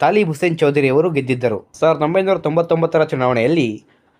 ತಾಲಿಬ್ ಹುಸೇನ್ ಚೌಧರಿ ಅವರು ಗೆದ್ದಿದ್ದರು. ಸಾವಿರದ ಒಂಬೈನೂರ ತೊಂಬತ್ತೊಂಬತ್ತರ ಚುನಾವಣೆಯಲ್ಲಿ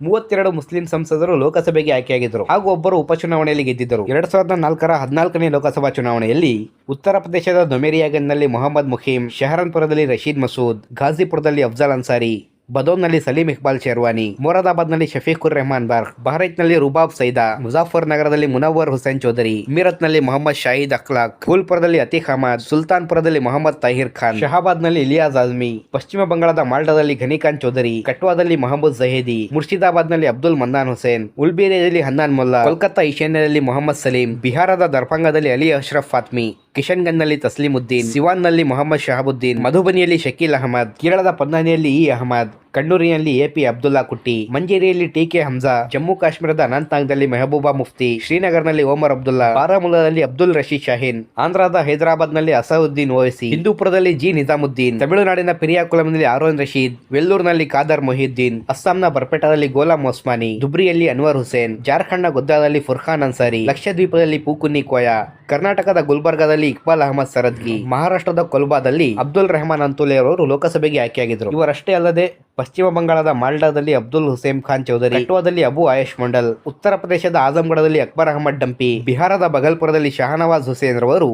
ಮೂವತ್ತೆರಡು ಮುಸ್ಲಿಂ ಸಂಸದರು ಲೋಕಸಭೆಗೆ ಆಯ್ಕೆಯಾಗಿದ್ದರು. ಹಾಗೂ ಒಬ್ಬರು ಉಪಚುನಾವಣೆಯಲ್ಲಿ ಗೆದ್ದಿದ್ದರು. ಎರಡ್ ಸಾವಿರದ ನಾಲ್ಕರ ಹದಿನಾಲ್ಕನೇ ಲೋಕಸಭಾ ಚುನಾವಣೆಯಲ್ಲಿ ಉತ್ತರ ಪ್ರದೇಶದ ದೊಮೇರಿಯಾಗನ್ನಲ್ಲಿ ಮೊಹಮ್ಮದ್ ಮುಖೀಂ ಶಹರನ್ಪುರದಲ್ಲಿ ರಶೀದ್ ಮಸೂದ್, ಘಾಜಿಪುರದಲ್ಲಿ ಅಫ್ಜಲ್ ಅನ್ಸಾರಿ ಬದೌನ್ನಲ್ಲಿ ಸಲೀಂ ಇಕ್ಬಾಲ್ ಶೇರ್ವಾನಿ, ಮೊರಾದಾಬಾದ್ನಲ್ಲಿ ಶಫೀಕುರ್ ರೆಹಮಾನ್ ಬರ್ಗ್ ಬಹರೈತ್ನಲ್ಲಿ ರುಬಾಬ್ ಸೈದಾ, ಮುಜಾಫರ್ ನಗರದಲ್ಲಿ ಮುನವರ್ ಹುಸೇನ್ ಚೌಧರಿ, ಮೀರತ್ನಲ್ಲಿ ಮೊಹಮ್ಮದ್ ಶಾಹಿದ್ ಅಖ್ಲಾಕ್ ಫೂಲ್ಪುರದಲ್ಲಿ ಅತೀಕ್ ಅಹಮದ್, ಸುಲ್ತಾನ್ಪುರದಲ್ಲಿ ಮೊಹಮ್ಮದ್ ತಹೀರ್ ಖಾನ್, ಶಹಾಬಾದ್ನಲ್ಲಿ ಇಲಿಯಾಜ್ ಆಜ್ಮಿ, ಪಶ್ಚಿಮ ಬಂಗಾಳದ ಮಾಲ್ಡಾದಲ್ಲಿ ಘನಿಖಾನ್ ಚೌಧರಿ, ಕಟ್ವಾದಲ್ಲಿ ಮೊಹಮ್ಮದ್ ಜಹೇದಿ ಮುರ್ಷಿದಾಬಾದ್ನಲ್ಲಿ ಅಬ್ದುಲ್ ಮನ್ನಾನ್ ಹುಸೇನ್ ಉಲ್ಬೇರಿಯಾದಲ್ಲಿ ಹನ್ನಾನ್ ಮೊಲ್ಲಾ, ಕೋಲ್ಕತ್ತಾ ಈಶಾನ್ಯದಲ್ಲಿ ಮೊಹಮ್ಮದ್ ಸಲೀಂ, ಬಿಹಾರದ ದರ್ಭಂಗದಲ್ಲಿ ಅಲಿ ಅಶ್ರಫ್ ಫಾತ್ಮಿ ಕಿಶನ್ಗಂಜ್ನಲ್ಲಿ ತಸ್ಲಿಮುದ್ದೀನ್, ಸಿವಾನ್ನಲ್ಲಿ ಮೊಹಮ್ಮದ್ ಶಹಾಬುದ್ದೀನ್, ಮಧುಬನಿಯಲ್ಲಿ ಶಕೀಲ್ ಅಹಮದ್, ಕೇರಳದ ಪನ್ನಾನಿಯಲ್ಲಿ ಇ ಅಹಮದ್ ಕಣ್ಣೂರಿನಲ್ಲಿ ಎಪಿ ಅಬ್ದುಲ್ಲಾ ಕುಟ್ಟಿ, ಮಂಜೇರಿಯಲ್ಲಿ ಟಿಕೆ ಹಮ್ಜಾ, ಜಮ್ಮು ಕಾಶ್ಮೀರದ ಅನಂತನಾಗ್ದಲ್ಲಿ ಮೆಹಬೂಬಾ ಮುಫ್ತಿ, ಶ್ರೀನಗರ್ನಲ್ಲಿ ಓಮರ್ ಅಬ್ದುಲ್ಲಾ, ಬಾರಾಮುಲ್ಲಾದಲ್ಲಿ ಅಬ್ದುಲ್ ರಶೀದ್ ಶಾಹೀನ್, ಆಂಧ್ರದ ಹೈದರಾಬಾದ್ನಲ್ಲಿ ಅಸಹುದ್ದೀನ್ ಓವೈಸಿ, ಹಿಂದೂಪುರದಲ್ಲಿ ಜಿ ನಿಜಾಮುದ್ದೀನ್, ತಮಿಳುನಾಡಿನ ಪಿರಿಯಾಕುಲಂನಲ್ಲಿ ಆರೋನ್ ರಶೀದ್, ವೆಲ್ಲೂರ್ನಲ್ಲಿ ಖಾದರ್ ಮೊಹಿದ್ದೀನ್, ಅಸ್ಸಾಂನ ಬರ್ಪೇಟಾದಲ್ಲಿ ಗೋಲಾಂ ಒಸ್ಮಾನಿ, ದುಬ್ರಿಯಲ್ಲಿ ಅನ್ವರ್ ಹುಸೇನ್, ಜಾರ್ಖಂಡ್ನ ಗುದ್ದಾದಲ್ಲಿ ಫುರ್ಖಾನ್ ಅನ್ಸಾರಿ, ಲಕ್ಷದ್ವೀಪದಲ್ಲಿ ಪೂಕುನ್ನಿ ಕೋಯಾ, ಕರ್ನಾಟಕದ ಗುಲ್ಬರ್ಗಾದಲ್ಲಿ ಇಕ್ಬಾಲ್ ಅಹಮದ್ ಸರದ್ಗಿ, ಮಹಾರಾಷ್ಟ್ರದ ಕೊಲ್ಬಾದಲ್ಲಿ ಅಬ್ದುಲ್ ರೆಹಮಾನ್ ಅಂತುಲೆ ಅವರು ಲೋಕಸಭೆಗೆ ಆಯ್ಕೆಯಾಗಿದ್ದರು. ಇವರಷ್ಟೇ ಅಲ್ಲದೆ ಪಶ್ಚಿಮ ಬಂಗಾಳದ ಮಾಲ್ಡಾದಲ್ಲಿ ಅಬ್ದುಲ್ ಹುಸೇನ್ ಖಾನ್ ಚೌಧರಿ ಕಟ್ವಾದಲ್ಲಿ ಅಬು ಆಯೇಶ್ ಮಂಡಲ್, ಉತ್ತರ ಪ್ರದೇಶದ ಆಜಂಗಢದಲ್ಲಿ ಅಕ್ಬರ್ ಅಹಮದ್ ಡಂಪಿ, ಬಿಹಾರದ ಬಗಲ್ಪುರದಲ್ಲಿ ಶಹನವಾಜ್ ಹುಸೇನ್ ರವರು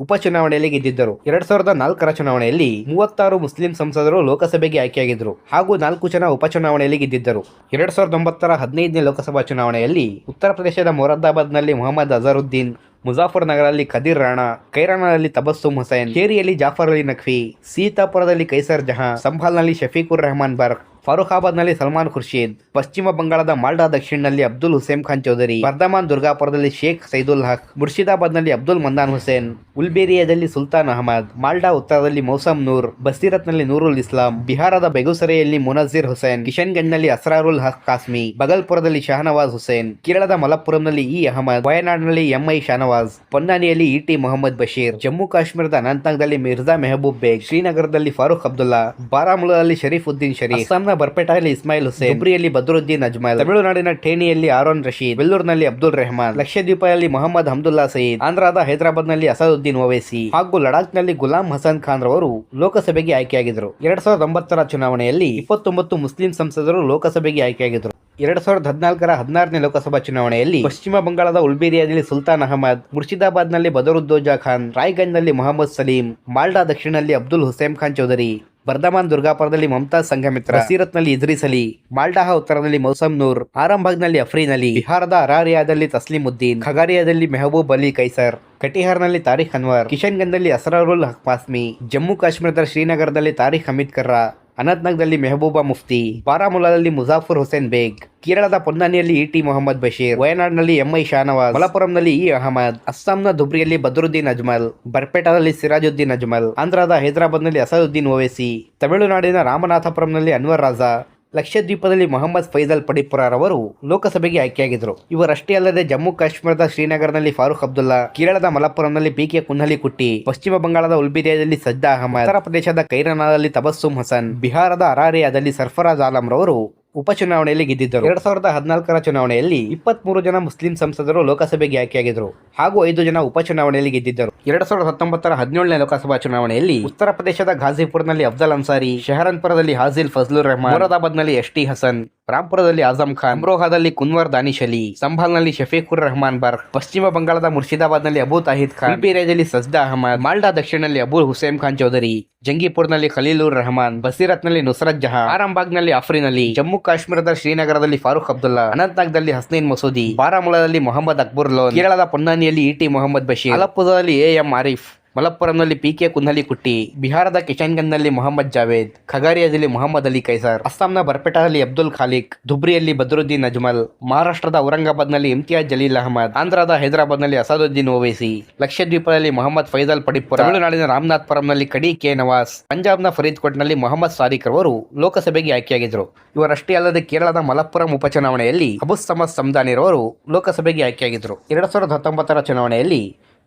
ಉಪಚುನಾವಣೆಯಲ್ಲಿ ಗೆದ್ದಿದ್ದರು. ಎರಡ್ ಸಾವಿರದ ನಾಲ್ಕರ ಚುನಾವಣೆಯಲ್ಲಿ ಮೂವತ್ತಾರು ಮುಸ್ಲಿಂ ಸಂಸದರು ಲೋಕಸಭೆಗೆ ಆಯ್ಕೆಯಾಗಿದ್ದರು ಹಾಗೂ ನಾಲ್ಕು ಜನ ಉಪಚುನಾವಣೆಯಲ್ಲಿ ಗೆದ್ದಿದ್ದರು. ಎರಡ್ ಸಾವಿರದ ಒಂಬತ್ತರ ಹದಿನೈದನೇ ಲೋಕಸಭಾ ಚುನಾವಣೆಯಲ್ಲಿ ಉತ್ತರ ಪ್ರದೇಶದ ಮೊರಾದಾಬಾದ್ನಲ್ಲಿ ಮೊಹಮ್ಮದ್ ಅಜರುದ್ದೀನ್ ಮುಜಾಫರ್ ನಗರದಲ್ಲಿ ಖದೀರ್ ರಾಣಾ ಕೈರಾನಾದಲ್ಲಿ ತಬಸ್ಸುಮ್ ಹುಸೇನ್ ಕೇರಿಯಲ್ಲಿ ಜಾಫರ್ ಅಲಿ ನಖ್ವಿ, ಸೀತಾಪುರದಲ್ಲಿ ಕೈಸರ್ ಜಹಾ ಸಂಭಾಲ್ನಲ್ಲಿ ಶಫೀಕುರ್ ರೆಹಮಾನ್ ಬರ್ಕ್ ಫಾರೂಖಾಬಾದ್ನಲ್ಲಿ ಸಲ್ಮಾನ್ ಖುರ್ಷೀದ್, ಪಶ್ಚಿಮ ಬಂಗಾಳದ ಮಾಲ್ಡಾ ದಕ್ಷಿಣದಲ್ಲಿ ಅಬ್ದುಲ್ ಹುಸೇನ್ ಖಾನ್ ಚೌಧರಿ ಬರ್ಧಮಾನ್ ದುರ್ಗಾಪುರದಲ್ಲಿ ಶೇಖ್ ಸೈದುಲ್ ಹಕ್ ಮುರ್ಷಿದಾಬಾದ್ನಲ್ಲಿ ಅಬ್ದುಲ್ ಮಂದಾನ್ ಹುಸೇನ್, ಉಲ್ಬೇರಿಯಾದಲ್ಲಿ ಸುಲ್ತಾನ್ ಅಹಮದ್, ಮಾಲ್ಡಾ ಉತ್ತರದಲ್ಲಿ ಮೌಸಮ್ ನೂರ್ ಬಸೀರತ್ನಲ್ಲಿ ನೂರುಲ್ ಇಸ್ಲಾಂ, ಬಿಹಾರದ ಬೆಗುಸರೆಯಲ್ಲಿ ಮುನಜೀರ್ ಹುಸೇನ್, ಕಿಶನ್ಗಂಜ್ನಲ್ಲಿ ಅಸ್ರಾರುಲ್ ಹಕ್ ಕಾಸ್ಮಿ, ಬಗಲ್ಪುರದಲ್ಲಿ ಶಹನವಾಜ್ ಹುಸೇನ್, ಕೇರಳದ ಮಲಪ್ಪುರಂನಲ್ಲಿ ಇ ಅಹಮದ್, ವಯನಾಡ್ನಲ್ಲಿ ಎಂಐ ಶಹನವಾಜ್, ಪೊನ್ನಾನಿಯಲ್ಲಿ ಇಟಿ ಮೊಹಮ್ಮದ್ ಬಶೀರ್, ಜಮ್ಮು ಕಾಶ್ಮೀರದ ಅನಂತನಾಗ್ದಲ್ಲಿ ಮಿರ್ಜಾ ಮೆಹಬೂಬ್ ಬೇಗ್, ಶ್ರೀನಗರದಲ್ಲಿ ಫಾರೂಕ್ ಅಬ್ದುಲ್ಲಾ ಬಾರಾಮುಲಾದಲ್ಲಿ ಶರೀಫ್ ಉದ್ದೀನ್ ಶರೀಫ್ ಅಸ್ಸಾಂನ ಬರ್ಪೇಟಾದಲ್ಲಿ ಇಸ್ಮಾಯಿಲ್ ಹುಸೇನ್ ಹುಬ್ರಿಯಲ್ಲಿ ಬದ್ರುದ್ದೀನ್ ಅಜ್ಮಲ್, ತಮಿಳುನಾಡಿನ ಠೇಣಿಯಲ್ಲಿ ಆರೋನ್ ರಶೀದ್, ವೆಲ್ಲೂರ್ನಲ್ಲಿ ಅಬ್ದುಲ್ ರೆಹಮಾನ್, ಲಕ್ಷದ್ವೀಪದಲ್ಲಿ ಮೊಹಮ್ಮದ್ ಹಮ್ದುಲ್ಲಾ ಸಯೀದ್, ಆಂಧ್ರದ ಹೈದರಾಬಾದ್ನಲ್ಲಿ ಅಸದುದ್ದೀನ್ ಓವೈಸಿ ಹಾಗೂ ಲಡಾಖ್ನಲ್ಲಿ ಗುಲಾಂ ಹಸನ್ ಖಾನ್ ರವರು ಲೋಕಸಭೆಗೆ ಆಯ್ಕೆಯಾಗಿದ್ದರು. ಎರಡ್ ಸಾವಿರದ ಒಂಬತ್ತರ ಚುನಾವಣೆಯಲ್ಲಿ ಇಪ್ಪತ್ತೊಂಬತ್ತು ಮುಸ್ಲಿಂ ಸಂಸದರು ಲೋಕಸಭೆಗೆ ಆಯ್ಕೆಯಾಗಿದ್ದರು. ಎರಡ್ ಸಾವಿರದ ಹದಿನಾಲ್ಕರ ಹದಿನಾರನೇ ಲೋಕಸಭಾ ಚುನಾವಣೆಯಲ್ಲಿ ಪಶ್ಚಿಮ ಬಂಗಾಳದ ಉಲ್ಬೇರಿಯಾದಲ್ಲಿ ಸುಲ್ತಾನ್ ಅಹಮದ್, ಮುರ್ಷಿದಾಬಾದ್ನಲ್ಲಿ ಬದರುದ್ದೋಜಾ ಖಾನ್, ರಾಯ್ಗಂಜ್ನಲ್ಲಿ ಮೊಹಮ್ಮದ್ ಸಲೀಂ, ಮಾಲ್ಡಾ ದಕ್ಷಿಣದಲ್ಲಿ ಅಬ್ದುಲ್ ಹುಸೇನ್ ಖಾನ್ ಚೌಧರಿ ಬರ್ಧಮಾನ್ ದುರ್ಗಾಪುರದಲ್ಲಿ ಮಮತಾಜ್ ಸಂಘಮಿತ್ರ, ಸೀರತ್ನಲ್ಲಿ ಇದ್ರಿಸ್ ಅಲಿ ಮಾಲ್ಡಾಹ ಉತ್ತರದಲ್ಲಿ ಮೌಸಮ್ ನೂರ್, ಆರಂಭಾಗ್ನಲ್ಲಿ ಅಫ್ರೀನ್ ಅಲಿ, ಬಿಹಾರದ ಅರಾರಿಯಾದಲ್ಲಿ ತಸ್ಲಿಮುದ್ದೀನ್ ಖಗಾರಿಯಾದಲ್ಲಿ ಮೆಹಬೂಬ್ ಅಲಿ ಕೈಸರ್, ಕಟಿಹಾರ್ನಲ್ಲಿ ತಾರಿಖ್ ಅನ್ವರ್, ಕಿಶನ್ಗಂಜ್ನಲ್ಲಿ ಅಸರಾರುಲ್ ಹಕ್ ಪಾಸ್ಮಿ ಜಮ್ಮು ಕಾಶ್ಮೀರದ ಶ್ರೀನಗರದಲ್ಲಿ ತಾರಿಖ್ ಅಮಿತ್ ಕರ್ರಾ ಅನಂತ್ನಾಗ್ನಲ್ಲಿ ಮೆಹಬೂಬಾ ಮುಫ್ತಿ ಬಾರಾಮುಲಾದಲ್ಲಿ ಮುಜಾಫರ್ ಹುಸೇನ್ ಬೇಗ್, ಕೇರಳದ ಪೊನ್ನಾನಿಯಲ್ಲಿ ಇಟಿ ಮೊಹಮ್ಮದ್ ಬಶೀರ್, ವಯನಾಡ್ನಲ್ಲಿ ಎಂಐ ಶಾನವಾಸ್ ಮಲಪುರಂನಲ್ಲಿ ಇ ಅಹಮದ್, ಅಸ್ಸಾಂನ ದುಬ್ರಿಯಲ್ಲಿ ಬದರುದ್ದೀನ್ ಅಜ್ಮಲ್, ಬರ್ಪೇಟಾದಲ್ಲಿ ಸಿರಾಜುದ್ದೀನ್ ಅಜ್ಮಲ್, ಆಂಧ್ರದ ಹೈದರಾಬಾದ್ನಲ್ಲಿ ಅಸದುದ್ದೀನ್ ಓವೈಸಿ, ತಮಿಳುನಾಡಿನ ರಾಮನಾಥಪುರಂನಲ್ಲಿ ಅನ್ವರ್ ರಾಜಾ ಲಕ್ಷದ್ವೀಪದಲ್ಲಿ ಮೊಹಮ್ಮದ್ ಫೈಜಲ್ ಪಡಿಪುರರವರು ಲೋಕಸಭೆಗೆ ಆಯ್ಕೆಯಾಗಿದ್ದರು. ಇವರಷ್ಟೇ ಅಲ್ಲದೆ ಜಮ್ಮು ಕಾಶ್ಮೀರದ ಶ್ರೀನಗರ್ನಲ್ಲಿ ಫಾರೂಕ್ ಅಬ್ದುಲ್ಲಾ, ಕೇರಳದ ಮಲಪ್ಪುರಂನಲ್ಲಿ ಪಿ ಕೆ ಕುಟ್ಟಿ, ಪಶ್ಚಿಮ ಬಂಗಾಳದ ಉಲ್ಬಿರಿಯಾದಲ್ಲಿ ಸಜ್ಜಾ ಅಹಮದ್, ಉತ್ತರ ಪ್ರದೇಶದ ಕೈರನಾದಲ್ಲಿ ತಬಸ್ಸುಮ್ ಹಸನ್, ಬಿಹಾರದ ಅರಾರಿಯಾದಲ್ಲಿ ಸರ್ಫರಾಜ್ ಆಲಂ ರವರು ಉಪಚುನಾವಣೆಯಲ್ಲಿ ಗೆದ್ದಿದ್ದರು. ಎರಡ್ ಸಾವಿರದ ಹದಿನಾಲ್ಕರ ಚುನಾವಣೆಯಲ್ಲಿ ಇಪ್ಪತ್ಮೂರು ಜನ ಮುಸ್ಲಿಂ ಸಂಸದರು ಲೋಕಸಭೆಗೆ ಆಯ್ಕೆಯಾಗಿದ್ದರು ಹಾಗೂ ಐದು ಜನ ಉಪಚುನಾವಣೆಯಲ್ಲಿ ಗೆದ್ದಿದ್ದರು. ಎರಡ್ ಸಾವಿರದ ಹತ್ತೊಂಬತ್ತರ ಹದಿನೇಳನೇ ಲೋಕಸಭಾ ಚುನಾವಣೆಯಲ್ಲಿ ಉತ್ತರ ಪ್ರದೇಶದ ಘಾಜಿಪುರ್ನಲ್ಲಿ ಅಫ್ಜಲ್ ಅನ್ಸಾರಿ ಶಹರನ್ಪುರದಲ್ಲಿ ಹಾಜಿಲ್ ಫಜ್ಲುರ್ ರಹಮಾನ್ ಮೊರಾದಾಬಾದ್ನಲ್ಲಿ ಎಸ್ ಟಿ ಹಸನ್ ರಾಂಪುರದಲ್ಲಿ ಆಜಮ್ ಖಾನ್ ಅಮ್ರೋಹಾದಲ್ಲಿ ಕುನ್ವರ್ ದಾನಿಶ್ ಅಲಿ ಸಂಭಾಲ್ನಲ್ಲಿ ಶಫೀಕುರ್ ರಹಮಾನ್ ಬರ್ ಪಶ್ಚಿಮ ಬಂಗಾಳದ ಮುರ್ಷಿದಾಬಾದ್ನಲ್ಲಿ ಅಬು ತಾಹಿದ್ ಖಾನ್ ಬಿರೇಜಲ್ಲಿ ಸಜ್ದಾ ಅಹಮದ್ ಮಾಲ್ಡಾ ದಕ್ಷಿಣದಲ್ಲಿ ಅಬುಲ್ ಹುಸೇನ್ ಖಾನ್ ಚೌಧರಿ ಜಂಗೀಪುರ್ನಲ್ಲಿ ಖಲೀಲುರ್ ರೆಹಮಾನ್ ಬಸೀರತ್ನಲ್ಲಿ ನುಸರತ್ ಜಹಾ ಆರಂಬಾಗ್ನಲ್ಲಿ ಅಫ್ರಿನ್ ಅಲಿ ಜಮ್ಮು ಕಾಶ್ಮೀರದ ಶ್ರೀನಗರದಲ್ಲಿ ಫಾರೂಕ್ ಅಬ್ದುಲ್ಲಾ, ಅನಂತ್ನಾಗ್ದಲ್ಲಿ ಹಸ್ನೈನ್ ಮಸೂದಿ ಬಾರಾಮುಲಾದಲ್ಲಿ ಮೊಹಮ್ಮದ್ ಅಕ್ಬರ್ ಲೋನ್, ಕೇರಳದ ಪೊನ್ನಾನಿಯಲ್ಲಿ ಇಟಿ ಮೊಹಮ್ಮದ್ ಬಶೀರ್, ಅಲಪ್ಪುರದಲ್ಲಿ ಎ ಎಂ ಆರಿಫ್. ಮಲಪ್ಪುರಂನಲ್ಲಿ ಪಿ ಕೆ ಕುನ್ನಲಿ ಕುಟ್ಟಿ, ಬಿಹಾರದ ಕಿಶನ್ಗಂಜ್ನಲ್ಲಿ ಮೊಹಮ್ಮದ್ ಜಾವೇದ್, ಖಗಾರಿಯಾದಲ್ಲಿ ಮೊಹಮ್ಮದ್ ಅಲಿ ಕೈಸರ್, ಅಸ್ಸಾಂನ ಬರ್ಪೇಟಾದಲ್ಲಿ ಅಬ್ದುಲ್ ಖಾಲಿಕ್, ಧುಬ್ರಿಯಲ್ಲಿ ಬದ್ರುದ್ದೀನ್ ಅಜ್ಮಲ್, ಮಹಾರಾಷ್ಟ್ರದ ಔರಂಗಾಬಾದ್ನಲ್ಲಿ ಇಮ್ತಿಯಾಜ್ ಜಲೀಲ್ ಅಹಮದ್, ಆಂಧ್ರದ ಹೈದರಾಬಾದ್ನಲ್ಲಿ ಅಸಾದುದ್ದೀನ್ ಓವೈಸಿ, ಲಕ್ಷದ್ವೀಪದಲ್ಲಿ ಮೊಹಮ್ಮದ್ ಫೈಜಲ್ ಪಡಿಪುರ, ತಮಿಳುನಾಡಿನ ರಾಮನಾಥ್ಪುರಂನಲ್ಲಿ ಕಡಿ ಕೆ ನವಾಸ್ ಪಂಜಾಬ್ನ ಫರೀದ್ಕೋಟ್ನಲ್ಲಿ ಮೊಹಮ್ಮದ್ ಸಾರಿಕ್ ರವರು ಲೋಕಸಭೆಗೆ ಆಯ್ಕೆಯಾಗಿದ್ದರು. ಇವರಷ್ಟೇ ಅಲ್ಲದೆ ಕೇರಳದ ಮಲಪ್ಪುರಂ ಉಪಚುನಾವಣೆಯಲ್ಲಿ ಅಬುಸ್ ಸಮದ್ ಸಮದಾನಿರವರು ಲೋಕಸಭೆಗೆ ಆಯ್ಕೆಯಾಗಿದ್ದರು. ಎರಡ್ ಸಾವಿರದ ಹತ್ತೊಂಬತ್ತರ ಚುನಾವಣೆಯಲ್ಲಿ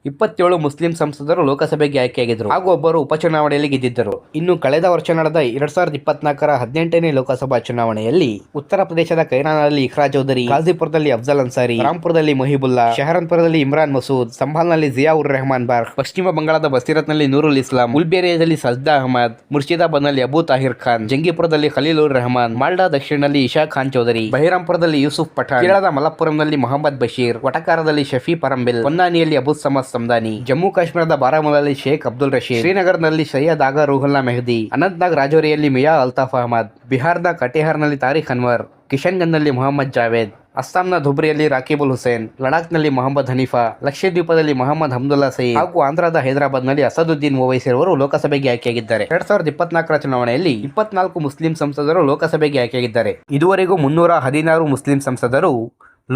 ಇಪ್ಪತ್ತೇಳು ಮುಸ್ಲಿಂ ಸಂಸದರು ಲೋಕಸಭೆಗೆ ಆಯ್ಕೆಯಾಗಿದ್ದರು. ಹಾಗೂ ಒಬ್ಬರು ಉಪಚುನಾವಣೆಯಲ್ಲಿ ಗೆದ್ದಿದ್ದರು. ಇನ್ನು ಕಳೆದ ವರ್ಷ ನಡೆದ ಎರಡ್ ಸಾವಿರದ ಇಪ್ಪತ್ನಾಲ್ಕರ ಹದಿನೆಂಟನೇ ಲೋಕಸಭಾ ಚುನಾವಣೆಯಲ್ಲಿ ಉತ್ತರ ಪ್ರದೇಶದ ಕೈರಾನಲ್ಲಿ ಇಖ್ರಾ ಚೌಧರಿ ಗಾಜಿಪುರದಲ್ಲಿ ಅಫ್ಜಲ್ ಅನ್ಸಾರಿ, ರಾಮ್ಪುರದಲ್ಲಿ ಮೊಹಿಬುಲ್ಲಾ ಶಹರನ್ಪುರದಲ್ಲಿ ಇಮ್ರಾನ್ ಮಸೂದ್, ಸಂಭಾಲ್ನಲ್ಲಿ ಜಿಯಾ ಉರ್ ರೆಹಮಾನ್ ಬಾರ್ ಪಶ್ಚಿಮ ಬಂಗಾಳದ ಬಸೀರತ್ನಲ್ಲಿ ನೂರುಲ್ ಇಸ್ಲಾಂ, ಉಲ್ಬೇರಿಯಾದಲ್ಲಿ ಸಜ್ದಾ ಅಹಮದ್, ಮುರ್ಷಿದಾಬಾದ್ನಲ್ಲಿ ಅಬು ತಾಹಿರ್ ಖಾನ್, ಜಂಗೀಪುರದಲ್ಲಿ ಖಲೀಲುರ್ ರೆಹಮಾನ್, ಮಾಲ್ಡಾ ದಕ್ಷಿಣದಲ್ಲಿ ಇಶಾ ಖಾನ್ ಚೌಧರಿ, ಬಹಿರಾಂಪುರದಲ್ಲಿ ಯೂಸುಫ್ ಪಠಾಣ್, ಕೇರಳದ ಮಲಪ್ಪುರಂನಲ್ಲಿ ಮೊಹಮ್ಮದ್ ಬಶೀರ್, ವಟಕಾರದಲ್ಲಿ ಶಫಿ ಪರಂಬಿಲ್, ಹೊನ್ನಾನಿಯಲ್ಲಿ ಅಬು ಸಮದ್ ಸಮದಾನಿ ಜಮ್ಮು ಕಾಶ್ಮೀರದ ಬಾರಾಮುಲಾದಲ್ಲಿ ಶೇಖ್ ಅಬ್ದುಲ್ ರಶೀದ್ ಶ್ರೀನಗರದಲ್ಲಿ ಸೈಯದ್ ಆಗಾ ರೂಹುಲ್ಲಾ ಮೆಹದಿ, ಅನಂತ್ನಾಗ್ ರಾಜೌರಿಯಲ್ಲಿ ಮಿಯಾ ಅಲ್ತಾಫ್ ಅಹಮದ್ ಬಿಹಾರದ ಕಟೇಹಾರ್ನಲ್ಲಿ ತಾರಿಖ್ ಅನ್ವರ್ ಕಿಶನ್ಗಂಜ್ನಲ್ಲಿ ಮೊಹಮ್ಮದ್ ಜಾವೇದ್, ಅಸ್ಸಾಂನ ಧುಬ್ರಿಯಲ್ಲಿ ರಾಕಿಬುಲ್ ಹುಸೇನ್, ಲಡಾಖ್ನಲ್ಲಿ ಮೊಹಮ್ಮದ್ ಹನೀಫಾ, ಲಕ್ಷದ್ವೀಪದಲ್ಲಿ ಮೊಹಮ್ಮದ್ ಹಮ್ದುಲ್ಲಾ ಸಯೀದ್ ಹಾಗೂ ಆಂಧ್ರದ ಹೈದರಾಬಾದ್ನಲ್ಲಿ ಅಸದುದ್ದೀನ್ ಓವೈಸಿರುವರು ಲೋಕಸಭೆಗೆ ಆಯ್ಕೆಯಾಗಿದ್ದಾರೆ. ಎರಡ್ ಸಾವಿರದ ಇಪ್ಪತ್ನಾಲ್ಕರ ಚುನಾವಣೆಯಲ್ಲಿ ಇಪ್ಪತ್ನಾಲ್ಕು ಮುಸ್ಲಿಂ ಸಂಸದರು ಲೋಕಸಭೆಗೆ ಆಯ್ಕೆಯಾಗಿದ್ದಾರೆ. ಇದುವರೆಗೂ ಮುನ್ನೂರ ಹದಿನಾರು ಮುಸ್ಲಿಂ ಸಂಸದರು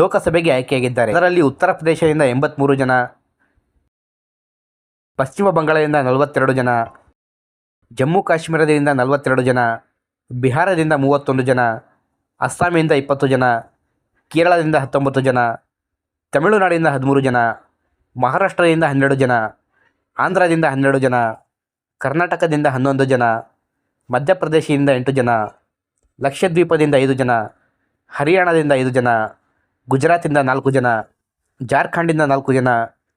ಲೋಕಸಭೆಗೆ ಆಯ್ಕೆಯಾಗಿದ್ದಾರೆ. ಅದರಲ್ಲಿ ಉತ್ತರ ಪ್ರದೇಶದಿಂದ ಎಂಬತ್ಮೂರು ಜನ ಪಶ್ಚಿಮ ಬಂಗಾಳದಿಂದ ನಲವತ್ತೆರಡು ಜನ, ಜಮ್ಮು ಕಾಶ್ಮೀರದಿಂದ ನಲವತ್ತೆರಡು ಜನ, ಬಿಹಾರದಿಂದ ಮೂವತ್ತೊಂದು ಜನ ಅಸ್ಸಾಮಿಂದ ಇಪ್ಪತ್ತು ಜನ, ಕೇರಳದಿಂದ ಹತ್ತೊಂಬತ್ತು ಜನ, ತಮಿಳುನಾಡಿಂದ ಹದಿಮೂರು ಜನ, ಮಹಾರಾಷ್ಟ್ರದಿಂದ ಹನ್ನೆರಡು ಜನ, ಆಂಧ್ರದಿಂದ ಹನ್ನೆರಡು ಜನ, ಕರ್ನಾಟಕದಿಂದ ಹನ್ನೊಂದು ಜನ, ಮಧ್ಯಪ್ರದೇಶದಿಂದ ಎಂಟು ಜನ, ಲಕ್ಷದ್ವೀಪದಿಂದ ಐದು ಜನ, ಹರಿಯಾಣದಿಂದ ಐದು ಜನ, ಗುಜರಾತಿಂದ ನಾಲ್ಕು ಜನ, ಜಾರ್ಖಂಡಿಂದ ನಾಲ್ಕು ಜನ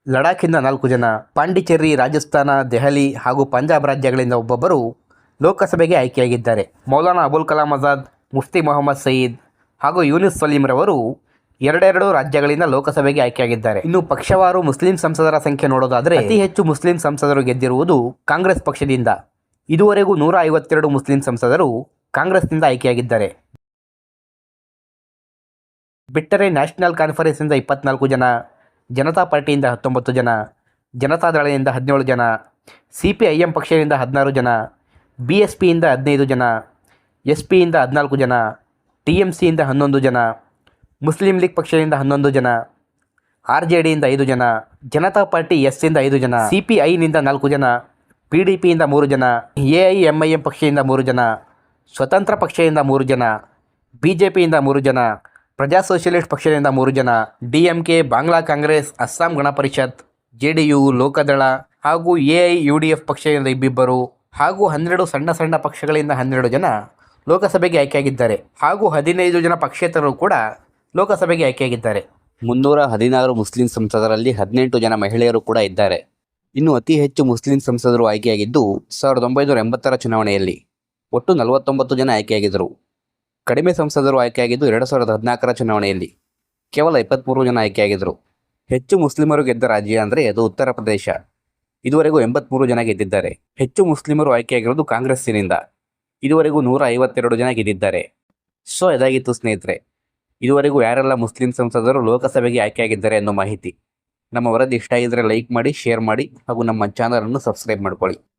ಲಡಾಖಿಂದ ನಾಲ್ಕು ಜನ ಪಾಂಡಿಚೇರಿ ರಾಜಸ್ಥಾನ, ದೆಹಲಿ ಹಾಗೂ ಪಂಜಾಬ್ ರಾಜ್ಯಗಳಿಂದ ಒಬ್ಬೊಬ್ಬರು ಲೋಕಸಭೆಗೆ ಆಯ್ಕೆಯಾಗಿದ್ದಾರೆ. ಮೌಲಾನಾ ಅಬುಲ್ ಕಲಾಂ ಆಜಾದ್, ಮುಫ್ತಿ ಮೊಹಮ್ಮದ್ ಸಯೀದ್ ಹಾಗೂ ಯೂನಿಸ್ ಸಲೀಂರವರು ಎರಡೆರಡು ರಾಜ್ಯಗಳಿಂದ ಲೋಕಸಭೆಗೆ ಆಯ್ಕೆಯಾಗಿದ್ದಾರೆ. ಇನ್ನು ಪಕ್ಷವಾರು ಮುಸ್ಲಿಂ ಸಂಸದರ ಸಂಖ್ಯೆ ನೋಡೋದಾದರೆ ಅತಿ ಹೆಚ್ಚು ಮುಸ್ಲಿಂ ಸಂಸದರು ಗೆದ್ದಿರುವುದು ಕಾಂಗ್ರೆಸ್ ಪಕ್ಷದಿಂದ. ಇದುವರೆಗೂ ನೂರ ಐವತ್ತೆರಡು ಮುಸ್ಲಿಂ ಸಂಸದರು ಕಾಂಗ್ರೆಸ್ನಿಂದ ಆಯ್ಕೆಯಾಗಿದ್ದಾರೆ. ಬಿಟ್ಟರೆ ನ್ಯಾಷನಲ್ ಕಾನ್ಫರೆನ್ಸ್ನಿಂದ ಇಪ್ಪತ್ನಾಲ್ಕು ಜನ ಜನತಾ ಪಾರ್ಟಿಯಿಂದ ಹತ್ತೊಂಬತ್ತು ಜನ ಜನತಾದಳದಿಂದ ಹದಿನೇಳು ಜನ ಸಿ ಪಿ ಐ ಎಂ ಪಕ್ಷದಿಂದ ಹದಿನಾರು ಜನ ಬಿ ಎಸ್ ಪಿಯಿಂದ ಹದಿನೈದು ಜನ ಎಸ್ ಪಿಯಿಂದ ಹದಿನಾಲ್ಕು ಜನ ಟಿ ಎಂ ಸಿಯಿಂದ ಹನ್ನೊಂದು ಜನ, ಮುಸ್ಲಿಂ ಲೀಗ್ ಪಕ್ಷದಿಂದ ಹನ್ನೊಂದು ಜನ ಆರ್ ಜೆ ಡಿಯಿಂದ ಐದು ಜನ, ಜನತಾ ಪಾರ್ಟಿ ಎಸ್ ಇಂದ ಐದು ಜನ ಸಿ ಪಿ ಐನಿಂದ ನಾಲ್ಕು ಜನ ಪಿ ಡಿ ಪಿಯಿಂದ ಮೂರು ಜನ A I M I M ಪಕ್ಷದಿಂದ ಮೂರು ಜನ, ಸ್ವತಂತ್ರ ಪಕ್ಷದಿಂದ ಮೂರು ಜನ ಬಿ ಜೆ ಪಿಯಿಂದ ಮೂರು ಜನ ಪ್ರಜಾ ಸೋಷಿಯಲಿಸ್ಟ್ ಪಕ್ಷದಿಂದ ಮೂರು ಜನ, DMK, Bangla Congress, Asom Gana Parishad J D U Lok Dal ಹಾಗೂ A I U D F ಪಕ್ಷದಿಂದ ಇಬ್ಬಿಬ್ಬರು ಹಾಗೂ ಹನ್ನೆರಡು ಸಣ್ಣ ಸಣ್ಣ ಪಕ್ಷಗಳಿಂದ ಹನ್ನೆರಡು ಜನ ಲೋಕಸಭೆಗೆ ಆಯ್ಕೆಯಾಗಿದ್ದಾರೆ. ಹಾಗೂ ಹದಿನೈದು ಜನ ಪಕ್ಷೇತರರು ಕೂಡ ಲೋಕಸಭೆಗೆ ಆಯ್ಕೆಯಾಗಿದ್ದಾರೆ. ಮುನ್ನೂರ ಹದಿನಾರು ಮುಸ್ಲಿಂ ಸಂಸದರಲ್ಲಿ ಹದಿನೆಂಟು ಜನ ಮಹಿಳೆಯರು ಕೂಡ ಇದ್ದಾರೆ. ಇನ್ನು ಅತಿ ಹೆಚ್ಚು ಮುಸ್ಲಿಂ ಸಂಸದರು ಆಯ್ಕೆಯಾಗಿದ್ದು, ಸಾವಿರದ ಒಂಬೈನೂರ ಎಂಬತ್ತರ ಚುನಾವಣೆಯಲ್ಲಿ ಒಟ್ಟು ನಲವತ್ತೊಂಬತ್ತು ಜನ ಆಯ್ಕೆಯಾಗಿದ್ದರು. ಕಡಿಮೆ ಸಂಸದರು ಆಯ್ಕೆಯಾಗಿದ್ದು ಎರಡು ಸಾವಿರದ ಹದಿನಾಲ್ಕರ ಚುನಾವಣೆಯಲ್ಲಿ ಕೇವಲ ಇಪ್ಪತ್ತ್ಮೂರು ಜನ ಆಯ್ಕೆಯಾಗಿದ್ದರು. ಹೆಚ್ಚು ಮುಸ್ಲಿಮರು ಗೆದ್ದ ರಾಜ್ಯ ಅಂದರೆ ಅದು ಉತ್ತರ ಪ್ರದೇಶ. ಇದುವರೆಗೂ ಎಂಬತ್ತ್ಮೂರು ಜನ ಗೆದ್ದಿದ್ದಾರೆ. ಹೆಚ್ಚು ಮುಸ್ಲಿಮರು ಆಯ್ಕೆಯಾಗಿರುವುದು ಕಾಂಗ್ರೆಸ್ಸಿನಿಂದ. ಇದುವರೆಗೂ ನೂರ ಐವತ್ತೆರಡು ಜನ ಗೆದ್ದಿದ್ದಾರೆ. ಸೊ, ಇದಾಗಿತ್ತು ಸ್ನೇಹಿತರೆ. ಇದುವರೆಗೂ ಯಾರೆಲ್ಲ ಮುಸ್ಲಿಂ ಸಂಸದರು ಲೋಕಸಭೆಗೆ ಆಯ್ಕೆಯಾಗಿದ್ದಾರೆ ಅನ್ನೋ ಮಾಹಿತಿ. ನಮ್ಮ ವರದಿ ಇಷ್ಟ ಆಗಿದ್ದರೆ ಲೈಕ್ ಮಾಡಿ, ಶೇರ್ ಮಾಡಿ ಹಾಗೂ ನಮ್ಮ ಚಾನಲನ್ನು ಸಬ್ಸ್ಕ್ರೈಬ್ ಮಾಡ್ಕೊಳ್ಳಿ.